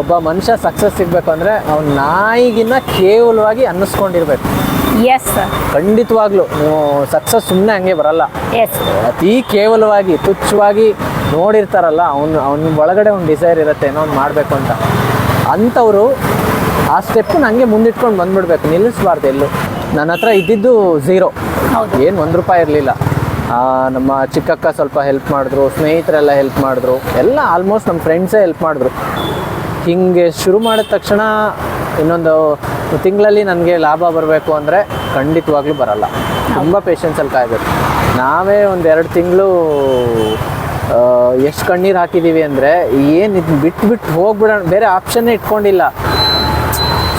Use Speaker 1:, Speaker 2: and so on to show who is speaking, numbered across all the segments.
Speaker 1: ಒಬ್ಬ ಮನುಷ್ಯ ಸಕ್ಸಸ್ ಸಿಗ್ಬೇಕು ಅಂದ್ರೆ ಅವ್ನ ನಾಯಿಗಿನ್ನ ಕೇವಲವಾಗಿ ಅನ್ನಿಸ್ಕೊಂಡಿರ್ಬೇಕು.
Speaker 2: ಎಸ್ ಸರ್
Speaker 1: ಖಂಡಿತವಾಗ್ಲೂ ನೀವು ಸಕ್ಸಸ್ ಸುಮ್ಮನೆ ಹಂಗೆ ಬರಲ್ಲ.
Speaker 2: ಎಸ್
Speaker 1: ಅತಿ ಕೇವಲವಾಗಿ ತುಚ್ಛವಾಗಿ ನೋಡಿರ್ತಾರಲ್ಲ ಅವ್ನು ಅವ್ನ ಒಳಗಡೆ ಒಂದು ಡಿಸೈರ್ ಇರುತ್ತೆ ಏನೋ ಒಂದು ಮಾಡಬೇಕು ಅಂತ. ಅಂಥವರು ಆ ಸ್ಟೆಪ್ಪನ್ನ ಹಂಗೆ ಮುಂದಿಟ್ಕೊಂಡು ಬಂದ್ಬಿಡ್ಬೇಕು ನಿಲ್ಲಿಸ್ಬಾರ್ದು ಎಲ್ಲೂ. ನನ್ನ ಹತ್ರ ಇದ್ದಿದ್ದು ಝೀರೋ. ಏನು ಒಂದು ರೂಪಾಯಿ ಇರಲಿಲ್ಲ. ನಮ್ಮ ಚಿಕ್ಕಕ್ಕ ಸ್ವಲ್ಪ ಹೆಲ್ಪ್ ಮಾಡಿದ್ರು ಸ್ನೇಹಿತರೆಲ್ಲ ಹೆಲ್ಪ್ ಮಾಡಿದ್ರು ಎಲ್ಲ ಆಲ್ಮೋಸ್ಟ್ ನಮ್ಮ ಫ್ರೆಂಡ್ಸೇ ಹೆಲ್ಪ್ ಮಾಡಿದ್ರು. ಹಿಂಗೆ ಶುರು ಮಾಡಿದ ತಕ್ಷಣ ಇನ್ನೊಂದು ತಿಂಗಳಲ್ಲಿ ನನಗೆ ಲಾಭ ಬರಬೇಕು ಅಂದರೆ ಖಂಡಿತವಾಗ್ಲೂ ಬರಲ್ಲ. ತುಂಬ ಪೇಷನ್ಸಲ್ಲಿ ಕಾಯಬೇಕು. ನಾವೇ ಒಂದು ಎರಡು ತಿಂಗಳು ಎಷ್ಟು ಕಣ್ಣೀರು ಹಾಕಿದ್ದೀವಿ ಅಂದರೆ ಏನು ಇದು ಬಿಟ್ಟು ಬಿಟ್ಟು ಹೋಗ್ಬಿಡೋಣ ಬೇರೆ ಆಪ್ಷನ್ನೇ ಇಟ್ಕೊಂಡಿಲ್ಲ.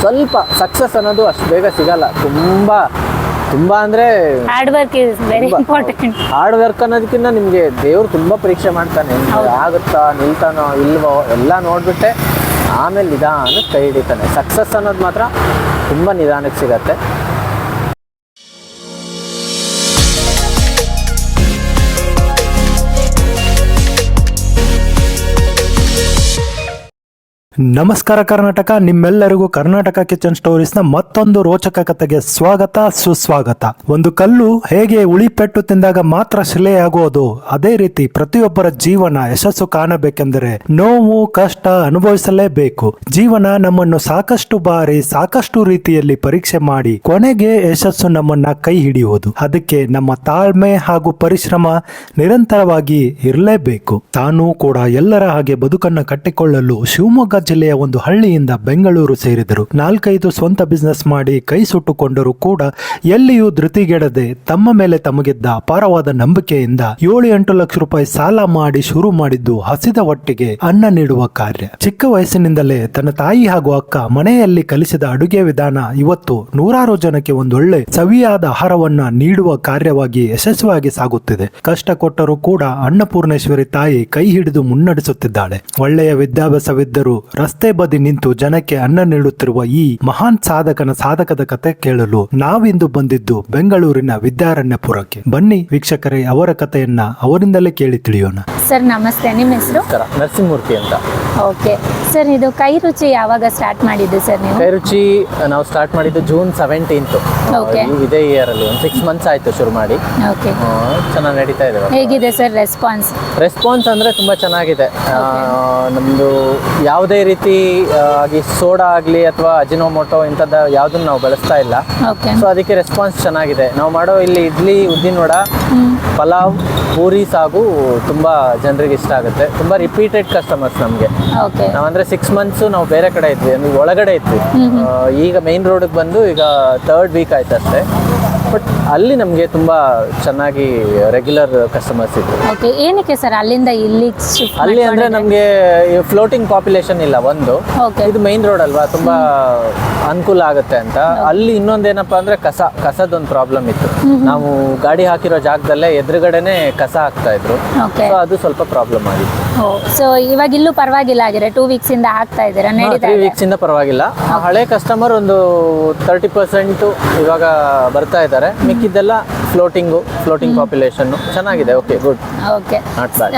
Speaker 1: ಸ್ವಲ್ಪ ಸಕ್ಸಸ್ ಅನ್ನೋದು ಅಷ್ಟು ಬೇಗ ಸಿಗಲ್ಲ. ತುಂಬ ತುಂಬ ಅಂದರೆ
Speaker 2: hard work important
Speaker 1: hard work ಅನ್ನೋದಕ್ಕಿಂತ ನಿಮಗೆ ದೇವ್ರು ತುಂಬ ಪರೀಕ್ಷೆ ಮಾಡ್ತಾನೆ. ಆಗುತ್ತಾ ನಿಲ್ತಾನೋ ಇಲ್ವೋ ಎಲ್ಲ ನೋಡ್ಬಿಟ್ಟೆ. ಆಮೇಲೆ ನಿಧಾನಕ್ಕೆ ಕೈ ಹಿಡಿತಾನೆ. ಸಕ್ಸಸ್ ಅನ್ನೋದು ಮಾತ್ರ ತುಂಬ ನಿಧಾನಕ್ಕೆ ಸಿಗತ್ತೆ.
Speaker 3: ನಮಸ್ಕಾರ ಕರ್ನಾಟಕ, ನಿಮ್ಮೆಲ್ಲರಿಗೂ ಕರ್ನಾಟಕ ಕಿಚನ್ ಸ್ಟೋರೀಸ್ನ ಮತ್ತೊಂದು ರೋಚಕ ಕಥೆಗೆ ಸ್ವಾಗತ, ಸುಸ್ವಾಗತ. ಒಂದು ಕಲ್ಲು ಹೇಗೆ ಉಳಿಪೆಟ್ಟು ತಿಂದಾಗ ಮಾತ್ರ ಶಿಲೆಯಾಗುವುದು ಅದೇ ರೀತಿ ಪ್ರತಿಯೊಬ್ಬರ ಜೀವನ ಯಶಸ್ಸು ಕಾಣಬೇಕೆಂದರೆ ನೋವು, ಕಷ್ಟ ಅನುಭವಿಸಲೇಬೇಕು. ಜೀವನ ನಮ್ಮನ್ನು ಸಾಕಷ್ಟು ಬಾರಿ, ಸಾಕಷ್ಟು ರೀತಿಯಲ್ಲಿ ಪರೀಕ್ಷೆ ಮಾಡಿ ಕೊನೆಗೆ ಯಶಸ್ಸು ನಮ್ಮನ್ನ ಕೈ ಹಿಡಿಯುವುದು. ಅದಕ್ಕೆ ನಮ್ಮ ತಾಳ್ಮೆ ಹಾಗೂ ಪರಿಶ್ರಮ ನಿರಂತರವಾಗಿ ಇರಲೇಬೇಕು. ತಾನೂ ಕೂಡ ಎಲ್ಲರ ಹಾಗೆ ಬದುಕನ್ನು ಕಟ್ಟಿಕೊಳ್ಳಲು ಶಿವಮೊಗ್ಗ ಜಿಲ್ಲೆಯ ಒಂದು ಹಳ್ಳಿಯಿಂದ ಬೆಂಗಳೂರು ಸೇರಿದರು. ನಾಲ್ಕೈದು ಸ್ವಂತ ಬಿಸ್ನೆಸ್ ಮಾಡಿ ಕೈ ಸುಟ್ಟುಕೊಂಡರೂ ಕೂಡ ಎಲ್ಲಿಯೂ ಧೃತಿಗೆಡದೆ ತಮ್ಮ ಮೇಲೆ ತಮಗಿದ್ದ ಅಪಾರವಾದ ನಂಬಿಕೆಯಿಂದ ಏಳು ಎಂಟು ಲಕ್ಷ ರೂಪಾಯಿ ಸಾಲ ಮಾಡಿ ಶುರು ಮಾಡಿದ್ದು ಹಸಿದ ಒಟ್ಟಿಗೆ ಅನ್ನ ನೀಡುವ ಕಾರ್ಯ. ಚಿಕ್ಕ ವಯಸ್ಸಿನಿಂದಲೇ ತನ್ನ ತಾಯಿ ಹಾಗೂ ಅಕ್ಕ ಮನೆಯಲ್ಲಿ ಕಲಿಸಿದ ಅಡುಗೆ ವಿಧಾನ ಇವತ್ತು ನೂರಾರು ಜನಕ್ಕೆ ಒಂದೊಳ್ಳೆ ಸವಿಯಾದ ಆಹಾರವನ್ನ ನೀಡುವ ಕಾರ್ಯವಾಗಿ ಯಶಸ್ವಿಯಾಗಿ ಸಾಗುತ್ತಿದೆ. ಕಷ್ಟ ಕೊಟ್ಟರೂ ಕೂಡ ಅನ್ನಪೂರ್ಣೇಶ್ವರಿ ತಾಯಿ ಕೈ ಹಿಡಿದು ಮುನ್ನಡೆಸುತ್ತಿದ್ದಾಳೆ. ಒಳ್ಳೆಯ ವಿದ್ಯಾಭ್ಯಾಸವಿದ್ದರೂ ರಸ್ತೆ ಬದಿ ನಿಂತು ಜನಕ್ಕೆ ಅನ್ನ ನೀಡುತ್ತಿರುವ ಈ ಮಹಾನ್ ಸಾಧಕನ ಸಾಧಕದ ಕತೆ ಕೇಳಲು ನಾವಿಂದು ಬಂದಿದ್ದು ಬೆಂಗಳೂರಿನ ವಿದ್ಯಾರಣ್ಯಪುರಕ್ಕೆ. ಬನ್ನಿ ವೀಕ್ಷಕರೇ ಅವರ ಕಥೆಯನ್ನ ಅವರಿಂದಲೇ ಕೇಳಿ ತಿಳಿಯೋಣ.
Speaker 2: ಸರ್ ನಮಸ್ತೆ. ನಿಮ್ಮ ಹೆಸರು?
Speaker 1: ನಮಸ್ಕಾರ. ನರಸಿಂಹಮೂರ್ತಿ ಅಂತ.
Speaker 2: ಓಕೆ. ಸರ್ ಇದು ಕೈ ರುಚಿ ಯಾವಾಗ ಸ್ಟಾರ್ಟ್ ಮಾಡಿದ್ದು ಸರ್ ನೀವು?
Speaker 1: ಕೈ ರುಚಿ ನಾವು ಸ್ಟಾರ್ಟ್ ಮಾಡಿದ್ದು ಜೂನ್ ಸೆವೆಂಟೀನ್ತ್
Speaker 2: ಓಕೆ.
Speaker 1: ಇದೇ ಇಯರಲ್ಲಿ ಒಂದು ಸಿಕ್ಸ್ ಮಂತ್ಸ್ ಆಯಿತು ಶುರು ಮಾಡಿ.
Speaker 2: ಓಕೆ.
Speaker 1: ಚೆನ್ನಾಗಿ ನಡೀತಾ ಇದೆ
Speaker 2: ಹೇಗಿದೆ ಸರ್ ರೆಸ್ಪಾನ್ಸ್
Speaker 1: ರೆಸ್ಪಾನ್ಸ್ ಅಂದರೆ ತುಂಬ ಚೆನ್ನಾಗಿದೆ. ನಮ್ಮದು ಯಾವುದೇ ರೀತಿ ಆ, ಆಗಿ ಸೋಡಾ ಆಗಲಿ ಅಥವಾ ಅಜಿನೋಮೋಟೋ ಇಂಥದ್ದು ಯಾವುದನ್ನು ನಾವು ಬಳಸ್ತಾ ಇಲ್ಲ.
Speaker 2: ಓಕೆ.
Speaker 1: ಸೊ ಅದಕ್ಕೆ ರೆಸ್ಪಾನ್ಸ್ ಚೆನ್ನಾಗಿದೆ. ನಾವು ಮಾಡೋ ಇಲ್ಲಿ ಇಡ್ಲಿ ಉದ್ದಿನ ವಡ ಪಲಾವ್ ಪೂರಿ ಸಾಗು ತುಂಬ ಜನರಿಗೆ ಇಷ್ಟ ಆಗುತ್ತೆ. ತುಂಬಾ ರಿಪೀಟೆಡ್ ಕಸ್ಟಮರ್ಸ್ ನಮಗೆ.
Speaker 2: ಓಕೆ
Speaker 1: ನಾವಂದ್ರೆ ಸಿಕ್ಸ್ ಮಂತ್ಸು ನಾವು ಬೇರೆ ಕಡೆ ಇದ್ವಿ ಅಂದ್ರೆ ಒಳಗಡೆ ಇದ್ವಿ. ಆ, ಈಗ ಮೈನ್ ರೋಡ್ ಬಂದು ಈಗ ಥರ್ಡ್ ವೀಕ್ ಆಯ್ತು ಅಷ್ಟೇ ಬಟ್ ಅಲ್ಲಿ ನಮಗೆ ತುಂಬ ಚೆನ್ನಾಗಿ ರೆಗ್ಯುಲರ್ ಕಸ್ಟಮರ್ಸ್ ಇದ್ರು.
Speaker 2: ಓಕೆ ಏನಕ್ಕೆ ಸರ್ ಅಲ್ಲಿಂದ ಇಲ್ಲಿ
Speaker 1: ಅಲ್ಲಿ ಅಂದ್ರೆ ನಮಗೆ ಫ್ಲೋಟಿಂಗ್ ಪಾಪ್ಯುಲೇಷನ್ ಇಲ್ಲ ಒಂದು. ಇದು ಮೈನ್ ರೋಡ್ ಅಲ್ವಾ? ತುಂಬಾ ಅನುಕೂಲ ಆಗುತ್ತೆ ಅಂತ. ಅಲ್ಲಿ ಇನ್ನೊಂದೇನಪ್ಪ ಅಂದ್ರೆ ಕಸ ಕಸದೊಂದು ಪ್ರಾಬ್ಲಮ್ ಇತ್ತು. ನಾವು ಗಾಡಿ ಹಾಕಿರೋ ಜಾಗದಲ್ಲೇ ಎದುರುಗಡೆನೆ ಕಸ ಹಾಕ್ತಾ ಇದ್ರು. ಸೊ ಅದು ಸ್ವಲ್ಪ ಪ್ರಾಬ್ಲಮ್ ಆಗಿತ್ತು.
Speaker 2: ಸೊ ಇವಾಗ ಇಲ್ಲೂ ಪರವಾಗಿಲ್ಲ ಆಗಿದ್ರೆ ಟೂ ವೀಕ್ಸ್ ಇಂದ ಹಾಕ್ತಾ ಇದ್ದೀರಾ? ನಡೀತಾ
Speaker 1: ತ್ರೀ
Speaker 2: ಇದೆ.
Speaker 1: ವೀಕ್ಸ್ ಇಂದ ಪರವಾಗಿಲ್ಲ. ಆ ಹಳೆ ಕಸ್ಟಮರ್ ಒಂದು ತರ್ಟಿ ಪರ್ಸೆಂಟ್ ಇವಾಗ ಬರ್ತಾ ಇದ್ದಾರೆ. ಮಿಕ್ಕಿದ್ದೆಲ್ಲ ಫ್ಲೋಟಿಂಗು ಫ್ಲೋಟಿಂಗ್ ಪಾಪ್ಯುಲೇಷನ್ ಚೆನ್ನಾಗಿದೆ. Okay good
Speaker 2: okay
Speaker 1: not bad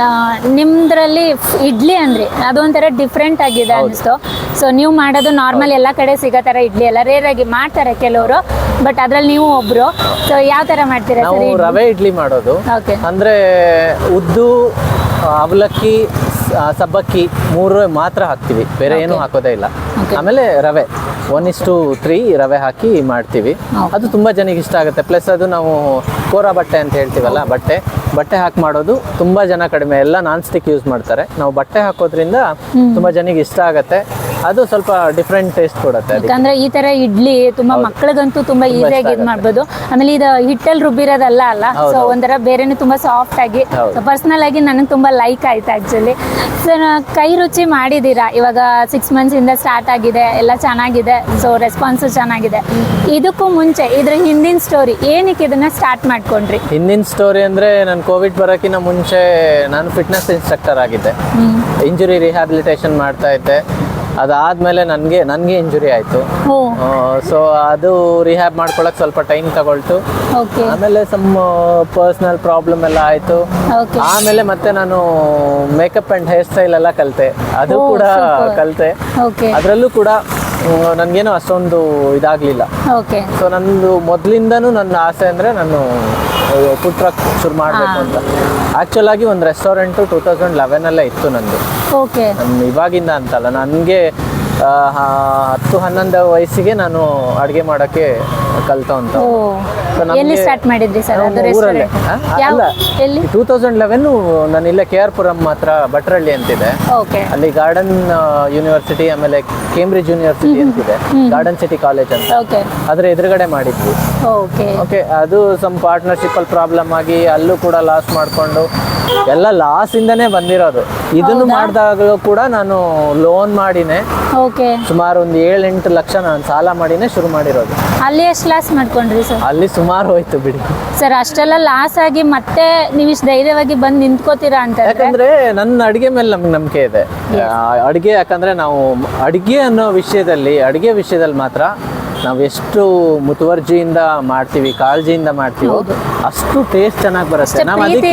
Speaker 2: ನಿಮ್ದ್ರಲ್ಲಿ idli ಅಂದ್ರೆ. ಅದೊಂಥರ ಡಿಫ್ರೆಂಟ್ ಆಗಿದೆ ಅನಿಸ್ತು. ಸೊ ನೀವು ಮಾಡೋದು ನಾರ್ಮಲ್ ಎಲ್ಲ ಕಡೆ ಸಿಗೋ ತರ ಇಡ್ಲಿ ಎಲ್ಲ. ರೇರ್ ಆಗಿ ಮಾಡ್ತಾರೆ ಕೆಲವರು ಬಟ್ ಅದ್ರಲ್ಲಿ ನೀವು ಒಬ್ರು. ಸೊ ಯಾವ ತರ ಮಾಡ್ತೀರಾ
Speaker 1: ನಾವು ರವೆ ಇಡ್ಲಿ ಮಾಡೋದು.
Speaker 2: ಓಕೆ
Speaker 1: ಅಂದ್ರೆ ಉದ್ದು ಅವಲಕ್ಕಿ ಸಬ್ಬಕ್ಕಿ ಮೂರು ಮಾತ್ರ ಹಾಕ್ತಿವಿ. ಬೇರೆ ಏನು ಹಾಕೋದೇ ಇಲ್ಲ. ಆಮೇಲೆ ರವೆ. ಒನ್ ಇಸ್ ಟು ತ್ರೀ ರವೆ ಹಾಕಿ ಮಾಡ್ತೀವಿ. ಅದು ತುಂಬಾ ಜನಕ್ಕೆ ಇಷ್ಟ ಆಗುತ್ತೆ. ಪ್ಲಸ್ ಅದು ನಾವು ಕೋರಾ ಬಟ್ಟೆ ಅಂತ ಹೇಳ್ತೀವಲ್ಲ ಬಟ್ಟೆ. ಬಟ್ಟೆ ಹಾಕಿ ಮಾಡೋದು ತುಂಬಾ ಜನ ಕಡಿಮೆ. ಎಲ್ಲ ನಾನ್ ಸ್ಟಿಕ್ ಯೂಸ್ ಮಾಡ್ತಾರೆ. ನಾವು ಬಟ್ಟೆ ಹಾಕೋದ್ರಿಂದ ತುಂಬಾ ಜನಕ್ಕೆ ಇಷ್ಟ ಆಗುತ್ತೆ. ಅದು ಸ್ವಲ್ಪ ಡಿಫ್ರೆಂಟ್ ಟೇಸ್ಟ್ ಕೊಡುತ್ತೆ
Speaker 2: ಯಾಕಂದ್ರೆ ಈ ತರ ಇಡ್ಲಿ ತುಂಬಾ ಮಕ್ಕಳಿಗಂತೂ ತುಂಬಾ ಈಸಿಯಾಗಿ ಇದು ಮಾಡ್ಬೋದು. ಆಮೇಲೆ ಇದು ಹಿಟ್ಟಲ್ಲಿ ರುಬ್ಬಿರೋದಲ್ಲ ಅಲ್ಲ? ಸೊ ಒಂಥರ ಬೇರೆನೂ ತುಂಬಾ ಸಾಫ್ಟ್ ಆಗಿ. ಪರ್ಸನಲ್ ಆಗಿ ನನಗೆ ತುಂಬಾ ಲೈಕ್ ಆಯ್ತು ಆಕ್ಚುಲಿ ಸರ್ ಕೈ ರುಚಿ ಮಾಡಿದ್ದೀರಾ? ಇವಾಗ ಸಿಕ್ಸ್ ಮಂತ್ಸ್ ಇಂದ ಸ್ಟಾರ್ಟ್ ಆಗಿದೆ ಎಲ್ಲ ಚೆನ್ನಾಗಿದೆ ಸೊ ರೆಸ್ಪಾನ್ಸ್ ಚೆನ್ನಾಗಿದೆ. ಇದಕ್ಕೂ ಮುಂಚೆ ಇದ್ರ ಹಿಂದಿನ ಸ್ಟೋರಿ ಏನಕ್ಕೆ ಇದನ್ನ ಸ್ಟಾರ್ಟ್ ಮಾಡ್ಕೊಂಡ್ರಿ?
Speaker 1: ಹಿಂದಿನ ಸ್ಟೋರಿ ಅಂದ್ರೆ ನಾನು ಕೋವಿಡ್ ಬರೋಕ್ಕಿಂತ ಮುಂಚೆ ನಾನು ಫಿಟ್ನೆಸ್ ಇನ್ಸ್ಟ್ರಕ್ಟರ್ ಆಗಿದ್ದೆ. ಇಂಜುರಿ ರಿಹ್ಯಾಬಿಲಿಟೇಷನ್ ಮಾಡ್ತಾ ಇದ್ದೆ. ಅದಾದಮೇಲೆ ನನಗೆ ನನಗೆ ಇಂಜುರಿ ಆಯಿತು. ಸೊ ಅದು ರಿಹ್ಯಾಬ್ ಮಾಡ್ಕೊಳಕ್ ಸ್ವಲ್ಪ ಟೈಮ್ ತಗೊಳ್ತು. ಆಮೇಲೆ ಸಮ್ ಪರ್ಸ್ನಲ್ ಪ್ರಾಬ್ಲಮ್ ಎಲ್ಲ ಆಯಿತು. ಆಮೇಲೆ ಮತ್ತೆ ನಾನು ಮೇಕಪ್ ಆ್ಯಂಡ್ ಹೇರ್ ಸ್ಟೈಲ್ ಎಲ್ಲ ಕಲಿತೆ. ಅದು ಕೂಡ ಕಲ್ತೆ. ಅದರಲ್ಲೂ ಕೂಡ ನನಗೇನು ಅಷ್ಟೊಂದು ಇದಾಗಲಿಲ್ಲ.
Speaker 2: ಓಕೆ
Speaker 1: ಸೊ ನಂದು ಮೊದಲಿಂದನೂ ನನ್ನ ಆಸೆ ಅಂದರೆ ನಾನು ಫುಡ್ ಟ್ರಕ್ ಶುರು ಮಾಡಬೇಕು ಅಂತ. ಆ್ಯಕ್ಚುಲ್ ಆಗಿ ಒಂದು ರೆಸ್ಟೋರೆಂಟು ಟೂ ತೌಸಂಡ್ ಲೆವೆನಲ್ಲೇ ಇತ್ತು ನಂದು.
Speaker 2: ಓಕೆ
Speaker 1: ಇವಾಗಿಂದ ಅಂತಲ್ಲ ನನಗೆ ಹತ್ತು ಹನ್ನೊಂದು ವಯಸ್ಸಿಗೆ ನಾನು ಅಡುಗೆ ಮಾಡೋಕ್ಕೆ ಕಲ್ತವಂತ
Speaker 2: ಎಲ್ಲಿ ಸ್ಟಾರ್ಟ್ ಮಾಡಿದ್ರಿ ಸರ್ ಅದು
Speaker 1: ನಮ್ಮ ಊರಲ್ಲೇ.
Speaker 2: ಯಾವ ಎಲ್ಲಿ?
Speaker 1: ಟೂ ತೌಸಂಡ್ ಲೆವೆನ್ ನಾನು ಇಲ್ಲೇ ಕೆ ಆರ್ ಪುರಂ ಹತ್ರ ಭಟ್ರಳ್ಳಿ ಅಂತಿದೆ.
Speaker 2: ಓಕೆ.
Speaker 1: ಅಲ್ಲಿ ಗಾರ್ಡನ್ ಯೂನಿವರ್ಸಿಟಿ ಆಮೇಲೆ ಕೇಂಬ್ರಿಡ್ಜ್ ಯೂನಿವರ್ಸಿಟಿ ಅಂತಿದೆ. ಗಾರ್ಡನ್ ಸಿಟಿ ಕಾಲೇಜ್ ಅಂತ.
Speaker 2: ಓಕೆ.
Speaker 1: ಅದ್ರ ಎದುರುಗಡೆ ಮಾಡಿದ್ವಿ.
Speaker 2: ಓಕೆ.
Speaker 1: ಓಕೆ ಅದು ಸಮ್ ಪಾರ್ಟ್ನರ್ಶಿಪ್ ಅಲ್ಲಿ ಪ್ರಾಬ್ಲಮ್ ಆಗಿ ಅಲ್ಲೂ ಕೂಡ ಲಾಸ್ ಮಾಡಿಕೊಂಡು ಎಲ್ಲ ಲಾಸ್ ಇಂದನೇ ಬಂದಿರೋದು. ಇದನ್ನು ಮಾಡಿದಾಗಲೂ ಕೂಡ ನಾನು ಲೋನ್ ಮಾಡಿನೇ.
Speaker 2: ಓಕೆ.
Speaker 1: ಸುಮಾರು ಒಂದು ಏಳು ಎಂಟು ಲಕ್ಷ ನಾನು ಸಾಲ ಮಾಡಿನೇ ಶುರು ಮಾಡಿರೋದು.
Speaker 2: ಅಲ್ಲಿ ಎಷ್ಟು ಲಾಸ್ ಮಾಡ್ಕೊಂಡ್ರಿ ಸರ್?
Speaker 1: ಅಲ್ಲಿ ಸುಮಾರು ಹೋಯ್ತು ಬಿಡಿ.
Speaker 2: ಸರ್ ಅಷ್ಟೆಲ್ಲ ಲಾಸ್ ಆಗಿ ಮತ್ತೆ ನೀವು ಇಷ್ಟು ಧೈರ್ಯವಾಗಿ ಬಂದು ನಿಂತ್ಕೋತೀರಾ ಅಂತ
Speaker 1: ಯಾಕಂದ್ರೆ ನನ್ನ ಅಡಿಗೆ ಮೇಲೆ ನಮ್ಗೆ ನಂಬಿಕೆ ಇದೆ. ಅಡಿಗೆ ಯಾಕಂದ್ರೆ ನಾವು ಅಡಿಗೆ ಅನ್ನೋ ವಿಷಯದಲ್ಲಿ ಅಡಿಗೆ ವಿಷಯದಲ್ಲಿ ಮಾತ್ರ ನಾವು ಎಷ್ಟು ಮುತುವರ್ಜಿಯಿಂದ ಮಾಡ್ತೀವಿ ಕಾಳಜಿಯಿಂದ ಮಾಡ್ತೀವೋ ಅಷ್ಟು ಟೇಸ್ಟ್ ಚೆನ್ನಾಗಿ ಬರುತ್ತೆ. ನಾವು ಅದಕ್ಕೆ